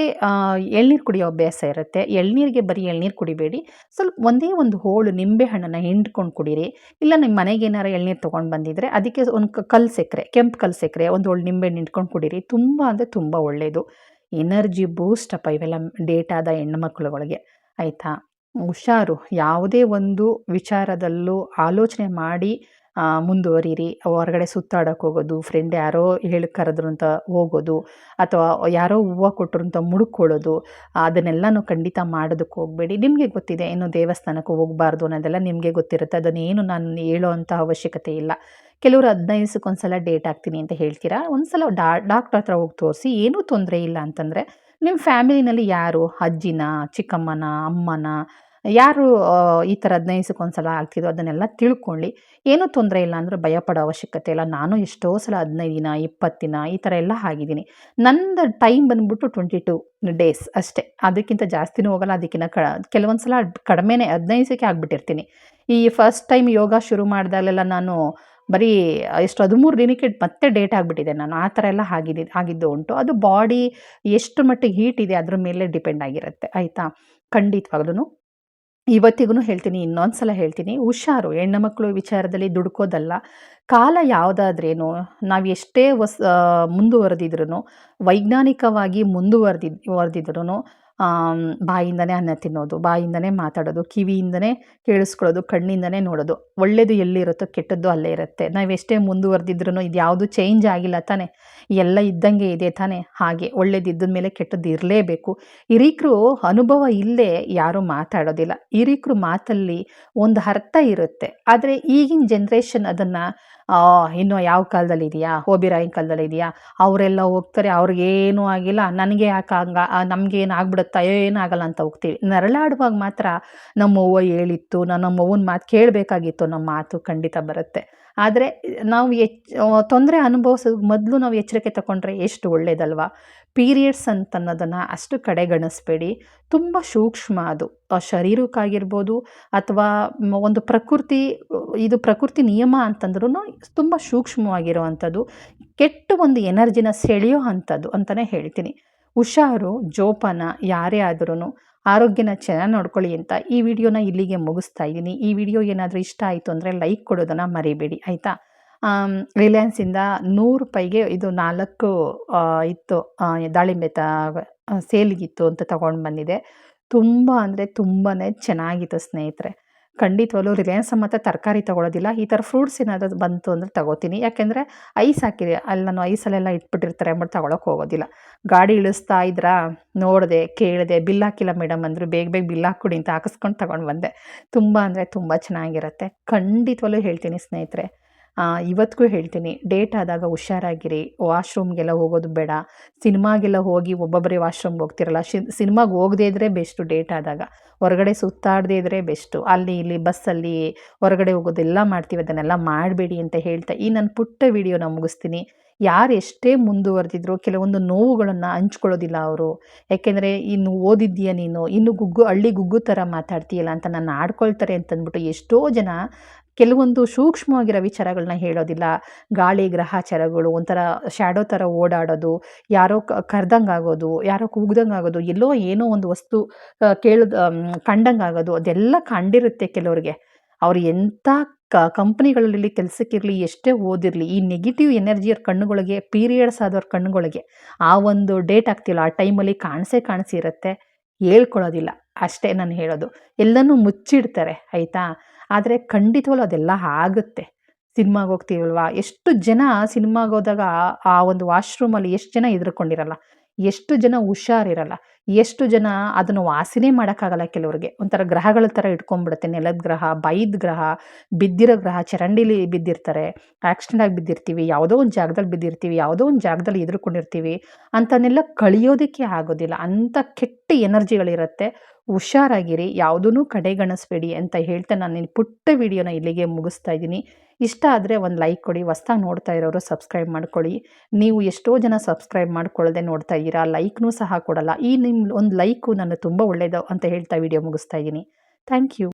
ಎಳ್ನೀರು ಕುಡಿಯೋ ಅಭ್ಯಾಸ ಇರುತ್ತೆ. ಎಳ್ನೀರಿಗೆ ಬರೀ ಎಳ್ನೀರು ಕುಡಿಬೇಡಿ. ಸ್ವಲ್ಪ ಒಂದೇ ಒಂದು ಹೋಳು ನಿಂಬೆ ಹಣ್ಣನ್ನು ಹಿಂಡ್ಕೊಂಡು ಕುಡೀರಿ. ಇಲ್ಲ ನಿಮ್ಮ ಮನೆಗೆ ಏನಾರು ಎಳ್ನೀರು ತೊಗೊಂಡು ಬಂದಿದ್ರೆ ಅದಕ್ಕೆ ಒಂದು ಕಲ್ಲು ಸಕ್ಕರೆ ಕೆಂಪು ಕಲ್ಲು ಸಕ್ಕರೆ ಒಂದು ಹೋಳು ನಿಂಬೆ ಹಿಂಡ್ಕೊಂಡು ಕುಡೀರಿ. ತುಂಬ ಅಂದರೆ ತುಂಬ ಒಳ್ಳೆಯದು ಎನರ್ಜಿ ಬೂಸ್ಟಪ್ಪ ಇವೆಲ್ಲ ಡೇಟಾದ ಹೆಣ್ಮಕ್ಳುಗಳಿಗೆ ಆಯಿತಾ? ಹುಷಾರು, ಯಾವುದೇ ಒಂದು ವಿಚಾರದಲ್ಲೂ ಆಲೋಚನೆ ಮಾಡಿ ಮುಂದುವರಿರಿ. ಹೊರಗಡೆ ಸುತ್ತಾಡೋಕೆ ಹೋಗೋದು ಫ್ರೆಂಡ್ ಯಾರೋ ಹೇಳಿ ಕರೆದ್ರು ಅಂತ ಹೋಗೋದು, ಅಥವಾ ಯಾರೋ ಹೂವು ಕೊಟ್ಟರು ಅಂತ ಮುಡ್ಕೊಳ್ಳೋದು, ಅದನ್ನೆಲ್ಲನೂ ಖಂಡಿತ ಮಾಡೋದಕ್ಕೆ ಹೋಗಬೇಡಿ. ನಿಮಗೆ ಗೊತ್ತಿದೆ ಏನು ದೇವಸ್ಥಾನಕ್ಕೆ ಹೋಗಬಾರ್ದು ಅನ್ನೋದೆಲ್ಲ ನಿಮಗೆ ಗೊತ್ತಿರುತ್ತೆ. ಅದನ್ನೇನು ನಾನು ಹೇಳೋ ಅಂಥ ಅವಶ್ಯಕತೆ ಇಲ್ಲ. ಕೆಲವರು ಹದಿನೈದು ದಿವಸಕ್ಕೊಂದ್ಸಲ ಡೇಟ್ ಆಗ್ತೀನಿ ಅಂತ ಹೇಳ್ತೀರಾ? ಒಂದ್ಸಲ ಡಾ, ಡಾಕ್ಟ್ರ್ ಹತ್ರ ಹೋಗಿ ತೋರಿಸಿ, ಏನೂ ತೊಂದರೆ ಇಲ್ಲ ಅಂತಂದರೆ ನಿಮ್ಮ ಫ್ಯಾಮಿಲಿನಲ್ಲಿ ಯಾರು? ಅಜ್ಜಿನ, ಚಿಕ್ಕಮ್ಮನ, ಅಮ್ಮನ? ಯಾರು ಈ ಥರ ಹದಿನೈದು ಒಂದು ಸಲ ಆಗ್ತಿದೋ ಅದನ್ನೆಲ್ಲ ತಿಳ್ಕೊಳ್ಳಿ. ಏನೂ ತೊಂದರೆ ಇಲ್ಲ ಅಂದರೆ ಭಯಪಡೋ ಅವಶ್ಯಕತೆ ಇಲ್ಲ. ನಾನು ಎಷ್ಟೋ ಸಲ ಹದಿನೈದು ದಿನ, ಇಪ್ಪತ್ತು ದಿನ ಈ ಥರ ಎಲ್ಲ ಆಗಿದ್ದೀನಿ. ನಂದು ಟೈಮ್ ಬಂದ್ಬಿಟ್ಟು ಟ್ವೆಂಟಿ ಟು ಡೇಸ್ ಅಷ್ಟೇ. ಅದಕ್ಕಿಂತ ಜಾಸ್ತಿನೂ ಹೋಗಲ್ಲ. ಅದಕ್ಕಿಂತ ಕ ಕೆಲವೊಂದು ಸಲ ಕಡಿಮೆನೇ ಹದಿನೈದು ದಿವಸಕ್ಕೆ ಆಗಿಬಿಟ್ಟಿರ್ತೀನಿ. ಈ ಫಸ್ಟ್ ಟೈಮ್ ಯೋಗ ಶುರು ಮಾಡಿದಾಗಲೆಲ್ಲ ನಾನು ಬರೀ, ಎಷ್ಟು ಹದಿಮೂರು ದಿನಕ್ಕೆ ಮತ್ತೆ ಡೇಟ್ ಆಗಿಬಿಟ್ಟಿದೆ ನಾನು, ಆ ಥರ ಎಲ್ಲ ಆಗಿದೆ ಆಗಿದ್ದು ಉಂಟು. ಅದು ಬಾಡಿ ಎಷ್ಟು ಮಟ್ಟಿಗೆ ಹೀಟ್ ಇದೆ ಅದ್ರ ಮೇಲೆ ಡಿಪೆಂಡ್ ಆಗಿರುತ್ತೆ, ಆಯಿತಾ? ಖಂಡಿತವಾಗ್ಲೂ ಇವತ್ತಿಗೂ ಹೇಳ್ತೀನಿ ಇನ್ನೊಂದು ಸಲ ಹೇಳ್ತೀನಿ. ಹುಷಾರು, ಹೆಣ್ಣು ಮಕ್ಕಳು ವಿಚಾರದಲ್ಲಿ ದುಡ್ಕೋದಲ್ಲ. ಕಾಲ ಯಾವುದಾದ್ರೇನು, ನಾವು ಎಷ್ಟೇ ಹೊಸ ಮುಂದುವರೆದಿದ್ರು ವೈಜ್ಞಾನಿಕವಾಗಿ ಮುಂದುವರೆದಿದ್ ವರೆದಿದ್ರು ಬಾಯಿಂದನೇ ಅನ್ನ ತಿನ್ನೋದು, ಬಾಯಿಂದನೇ ಮಾತಾಡೋದು, ಕಿವಿಯಿಂದನೇ ಕೇಳಿಸ್ಕೊಳ್ಳೋದು, ಕಣ್ಣಿಂದನೇ ನೋಡೋದು. ಒಳ್ಳೆಯದು ಎಲ್ಲಿರುತ್ತೋ ಕೆಟ್ಟದ್ದು ಅಲ್ಲೇ ಇರುತ್ತೆ. ನಾವೆಷ್ಟೇ ಮುಂದುವರೆದಿದ್ರೂ ಇದು ಯಾವುದು ಚೇಂಜ್ ಆಗಿಲ್ಲ ತಾನೇ. ಎಲ್ಲ ಇದ್ದಂಗೆ ಇದೆ ತಾನೇ. ಹಾಗೆ ಒಳ್ಳೇದಿದ್ದ ಮೇಲೆ ಕೆಟ್ಟದ್ದು ಇರಲೇಬೇಕು. ಹಿರೀಕರು ಅನುಭವ ಇಲ್ಲದೆ ಯಾರೂ ಮಾತಾಡೋದಿಲ್ಲ. ಹಿರೀಕರು ಮಾತಲ್ಲಿ ಒಂದು ಅರ್ಥ ಇರುತ್ತೆ. ಆದರೆ ಈಗಿನ ಜನ್ರೇಷನ್ ಅದನ್ನು ಇನ್ನು ಯಾವ ಕಾಲದಲ್ಲಿ ಇದೆಯಾ? ಓಬಿರಾಯಿನ ಕಾಲದಲ್ಲಿ ಇದೆಯಾ? ಅವರೆಲ್ಲ ಹೋಗ್ತಾರೆ, ಅವ್ರಿಗೇನೂ ಆಗಿಲ್ಲ. ನನಗೆ ಯಾಕೆ ಹಂಗ ನಮಗೇನು ಆಗ್ಬಿಡುತ್ತಾ? ಏನಾಗಲ್ಲ ಅಂತ ಹೋಗ್ತೀವಿ. ನರಳಾಡುವಾಗ ಮಾತ್ರ ನಮ್ಮವ್ವ ಹೇಳಿತ್ತು ನಾನು ನಮ್ಮವ್ವನ ಮಾತು ಕೇಳಬೇಕಾಗಿತ್ತು, ನಮ್ಮ ಮಾತು ಖಂಡಿತ ಬರುತ್ತೆ. ಆದರೆ ನಾವು ಎಚ್ ತೊಂದರೆ ಅನುಭವಿಸೋದು ಮೊದಲು ನಾವು ಎಚ್ಚರಿಕೆ ತಗೊಂಡ್ರೆ ಎಷ್ಟು ಒಳ್ಳೇದಲ್ವಾ? ಪೀರಿಯಡ್ಸ್ ಅಂತ ಅನ್ನೋದನ್ನು ಅಷ್ಟು ಕಡೆಗಣಿಸ್ಬೇಡಿ. ತುಂಬ ಸೂಕ್ಷ್ಮ ಅದು. ಶರೀರಕ್ಕಾಗಿರ್ಬೋದು ಅಥವಾ ಒಂದು ಪ್ರಕೃತಿ, ಇದು ಪ್ರಕೃತಿ ನಿಯಮ ಅಂತಂದ್ರೂ ತುಂಬ ಸೂಕ್ಷ್ಮವಾಗಿರುವಂಥದ್ದು. ಕೆಟ್ಟ ಒಂದು ಎನರ್ಜಿನ ಸೆಳೆಯೋ ಅಂಥದ್ದು ಅಂತಲೇ ಹೇಳ್ತೀನಿ. ಹುಷಾರು, ಜೋಪಾನ ಯಾರೇ ಆದ್ರೂ ಆರೋಗ್ಯನ ಚೆನ್ನಾಗಿ ನೋಡ್ಕೊಳ್ಳಿ ಅಂತ ಈ ವಿಡಿಯೋನ ಇಲ್ಲಿಗೆ ಮುಗಿಸ್ತಾ ಇದ್ದೀನಿ. ಈ ವಿಡಿಯೋ ಏನಾದರೂ ಇಷ್ಟ ಆಯಿತು ಅಂದರೆ ಲೈಕ್ ಕೊಡೋದನ್ನು ಮರಿಬೇಡಿ, ಆಯಿತಾ? ರಿಲಯನ್ಸಿಂದ ನೂರು ರೂಪಾಯಿಗೆ ಇದು ನಾಲ್ಕು ಇತ್ತು ದಾಳಿಂಬೆ ತ ಸೇಲ್ಗಿತ್ತು ಅಂತ ತಗೊಂಡು ಬಂದಿದೆ. ತುಂಬ ಅಂದರೆ ತುಂಬಾ ಚೆನ್ನಾಗಿತ್ತು ಸ್ನೇಹಿತರೆ. ಖಂಡಿತವಾಗ್ಲೂ ರಿಲಯನ್ಸ್ ಮತ್ತು ತರಕಾರಿ ತೊಗೊಳೋದಿಲ್ಲ. ಈ ಥರ ಫ್ರೂಟ್ಸ್ ಏನಾದರೂ ಬಂತು ಅಂದರೆ ತಗೋತೀನಿ. ಯಾಕೆಂದರೆ ಐಸ್ ಹಾಕಿದೆ. ಅಲ್ಲಿ ನಾನು ಐಸಲ್ಲೆಲ್ಲ ಇಟ್ಬಿಟ್ಟಿರ್ತಾರೆ ಅಂದ್ಬಿಟ್ಟು ತಗೊಳಕ್ಕೆ ಹೋಗೋದಿಲ್ಲ. ಗಾಡಿ ಇಳಿಸ್ತಾ ಇದ್ರಾ? ನೋಡಿದೆ, ಕೇಳಿದೆ, ಬಿಲ್ ಹಾಕಿಲ್ಲ ಮೇಡಮ್ ಅಂದರು, ಬೇಗ ಬೇಗ ಬಿಲ್ ಹಾಕ್ಕೊಡಿ ಅಂತ ಹಾಕಿಸ್ಕೊಂಡು ತಗೊಂಡು ಬಂದೆ. ತುಂಬ ಅಂದರೆ ತುಂಬ ಚೆನ್ನಾಗಿರುತ್ತೆ. ಖಂಡಿತವಾಗ್ಲೂ ಹೇಳ್ತೀನಿ ಸ್ನೇಹಿತರೆ. ಇವತ್ತಿಗೂ ಹೇಳ್ತೀನಿ, ಡೇಟ್ ಆದಾಗ ಹುಷಾರಾಗಿರಿ. ವಾಶ್ರೂಮ್ಗೆಲ್ಲ ಹೋಗೋದು ಬೇಡ. ಸಿನಿಮಾಗೆಲ್ಲ ಹೋಗಿ ಒಬ್ಬೊಬ್ಬರೇ ವಾಶ್ರೂಮ್ಗೆ ಹೋಗ್ತಿರಲ್ಲ. ಸಿನಿಮಾಗೆ ಹೋಗದೇ ಇದ್ದರೆ ಬೆಸ್ಟು ಡೇಟ್ ಆದಾಗ. ಹೊರಗಡೆ ಸುತ್ತಾಡದೇ ಇದ್ದರೆ ಬೆಸ್ಟು. ಅಲ್ಲಿ, ಇಲ್ಲಿ, ಬಸ್ಸಲ್ಲಿ ಹೊರಗಡೆ ಹೋಗೋದೆಲ್ಲ ಮಾಡ್ತೀವಿ. ಅದನ್ನೆಲ್ಲ ಮಾಡಬೇಡಿ ಅಂತ ಹೇಳ್ತಾ ಈ ನನ್ನ ಪುಟ್ಟ ವಿಡಿಯೋನ ಮುಗಿಸ್ತೀನಿ. ಯಾರು ಎಷ್ಟೇ ಮುಂದುವರೆದಿದ್ರು ಕೆಲವೊಂದು ನೋವುಗಳನ್ನು ಹಂಚ್ಕೊಳ್ಳೋದಿಲ್ಲ ಅವರು. ಯಾಕೆಂದರೆ, ಇನ್ನು ಓದಿದ್ದೀಯ ನೀನು? ಇನ್ನು ಗುಗ್ಗು, ಹಳ್ಳಿ ಗುಗ್ಗು ಥರ ಮಾತಾಡ್ತೀಯಲ್ಲ ಅಂತ ನಾನು ಆಡ್ಕೊಳ್ತಾರೆ ಅಂತಂದ್ಬಿಟ್ಟು ಎಷ್ಟೋ ಜನ ಕೆಲವೊಂದು ಸೂಕ್ಷ್ಮವಾಗಿರೋ ವಿಚಾರಗಳನ್ನ ಹೇಳೋದಿಲ್ಲ. ಗಾಳಿ, ಗ್ರಹಚಾರಗಳು ಒಂಥರ ಶ್ಯಾಡೋ ಥರ ಓಡಾಡೋದು, ಯಾರೋ ಕರ್ದಂಗೆ ಆಗೋದು ಯಾರೋ ಕೂಗ್ದಂಗೆ ಆಗೋದು ಎಲ್ಲೋ ಏನೋ ಒಂದು ವಸ್ತು ಕೇಳಿದ ಕಂಡಂಗೆ ಆಗೋದು ಅದೆಲ್ಲ ಕಂಡಿರುತ್ತೆ ಕೆಲವ್ರಿಗೆ. ಅವ್ರು ಎಂಥ ಕ ಕಂಪ್ನಿಗಳಲ್ಲಿ ಕೆಲಸಕ್ಕಿರಲಿ, ಎಷ್ಟೇ ಓದಿರಲಿ, ಈ ನೆಗೆಟಿವ್ ಎನರ್ಜಿ ಅವ್ರ ಕಣ್ಣುಗಳಿಗೆ ಪೀರಿಯಡ್ಸ್ ಆದವ್ರ ಕಣ್ಣುಗಳಿಗೆ, ಆ ಒಂದು ಡೇಟ್ ಆಗ್ತಿಲ್ಲ. ಆ ಟೈಮಲ್ಲಿ ಕಾಣಿಸೇ ಕಾಣಿಸಿರುತ್ತೆ. ಹೇಳ್ಕೊಳ್ಳೋದಿಲ್ಲ ಅಷ್ಟೇ ನಾನು ಹೇಳೋದು. ಎಲ್ಲನೂ ಮುಚ್ಚಿಡ್ತಾರೆ, ಆಯಿತಾ? ಆದರೆ ಖಂಡಿತವಾಗ್ಲೂ ಅದೆಲ್ಲ ಆಗುತ್ತೆ. ಸಿನಿಮಾಗೆ ಹೋಗ್ತೀವಲ್ವಾ? ಎಷ್ಟು ಜನ ಸಿನಿಮಾಗೆ ಹೋದಾಗ ಆ- ಒಂದು ವಾಶ್ರೂಮಲ್ಲಿ ಎಷ್ಟು ಜನ ಹೆದರ್ಕೊಂಡಿರಲ್ಲ? ಎಷ್ಟು ಜನ ಹುಷಾರಿರಲ್ಲ, ಎಷ್ಟು ಜನ ಅದನ್ನು ವಾಸನೆ ಮಾಡೋಕ್ಕಾಗಲ್ಲ ಕೆಲವ್ರಿಗೆ. ಒಂಥರ ಗ್ರಹಗಳ ಥರ ಇಟ್ಕೊಂಡ್ಬಿಡುತ್ತೆ ನೆಲದ ಗ್ರಹ, ಬೈದ ಗ್ರಹ, ಬಿದ್ದಿರೋ ಗ್ರಹ, ಚರಂಡಿಲಿ ಬಿದ್ದಿರ್ತಾರೆ ಆಕ್ಸಿಡೆಂಟ್ ಆಗಿ ಬಿದ್ದಿರ್ತೀವಿ, ಯಾವುದೋ ಒಂದು ಜಾಗದಲ್ಲಿ ಬಿದ್ದಿರ್ತೀವಿ, ಯಾವುದೋ ಒಂದು ಜಾಗದಲ್ಲಿ ಎದುರುಕೊಂಡಿರ್ತೀವಿ ಅಂತನ್ನೆಲ್ಲ ಕಳಿಯೋದಕ್ಕೆ ಆಗೋದಿಲ್ಲ. ಅಂಥ ಕೆಟ್ಟ ಎನರ್ಜಿಗಳಿರುತ್ತೆ. ಹುಷಾರಾಗಿರಿ ಯಾವುದೂ ಕಡೆಗಣಿಸ್ಬೇಡಿ ಅಂತ ಹೇಳ್ತಾ ನಾನು ಪುಟ್ಟ ವಿಡಿಯೋನ ಇಲ್ಲಿಗೆ ಮುಗಿಸ್ತಾ ಇದ್ದೀನಿ. ಇಷ್ಟ ಆದರೆ ಒಂದು ಲೈಕ್ ಕೊಡಿ, ಹೊಸ್ದಾಗಿ ನೋಡ್ತಾ ಇರೋರು ಸಬ್ಸ್ಕ್ರೈಬ್ ಮಾಡ್ಕೊಳ್ಳಿ. ನೀವು ಎಷ್ಟೋ ಜನ ಸಬ್ಸ್ಕ್ರೈಬ್ ಮಾಡ್ಕೊಳ್ಳದೆ ನೋಡ್ತಾ ಇದ್ದೀರಾ ಲೈಕ್ನೂ ಸಹ ಕೊಡಲ್ಲ. ಈ ನಿಮ್ಮ ಒಂದು ಲೈಕು ನಾನು ತುಂಬ ಒಳ್ಳೆಯದು ಅಂತ ಹೇಳ್ತಾ ವಿಡಿಯೋ ಮುಗಿಸ್ತಾ ಇದ್ದೀನಿ. Thank you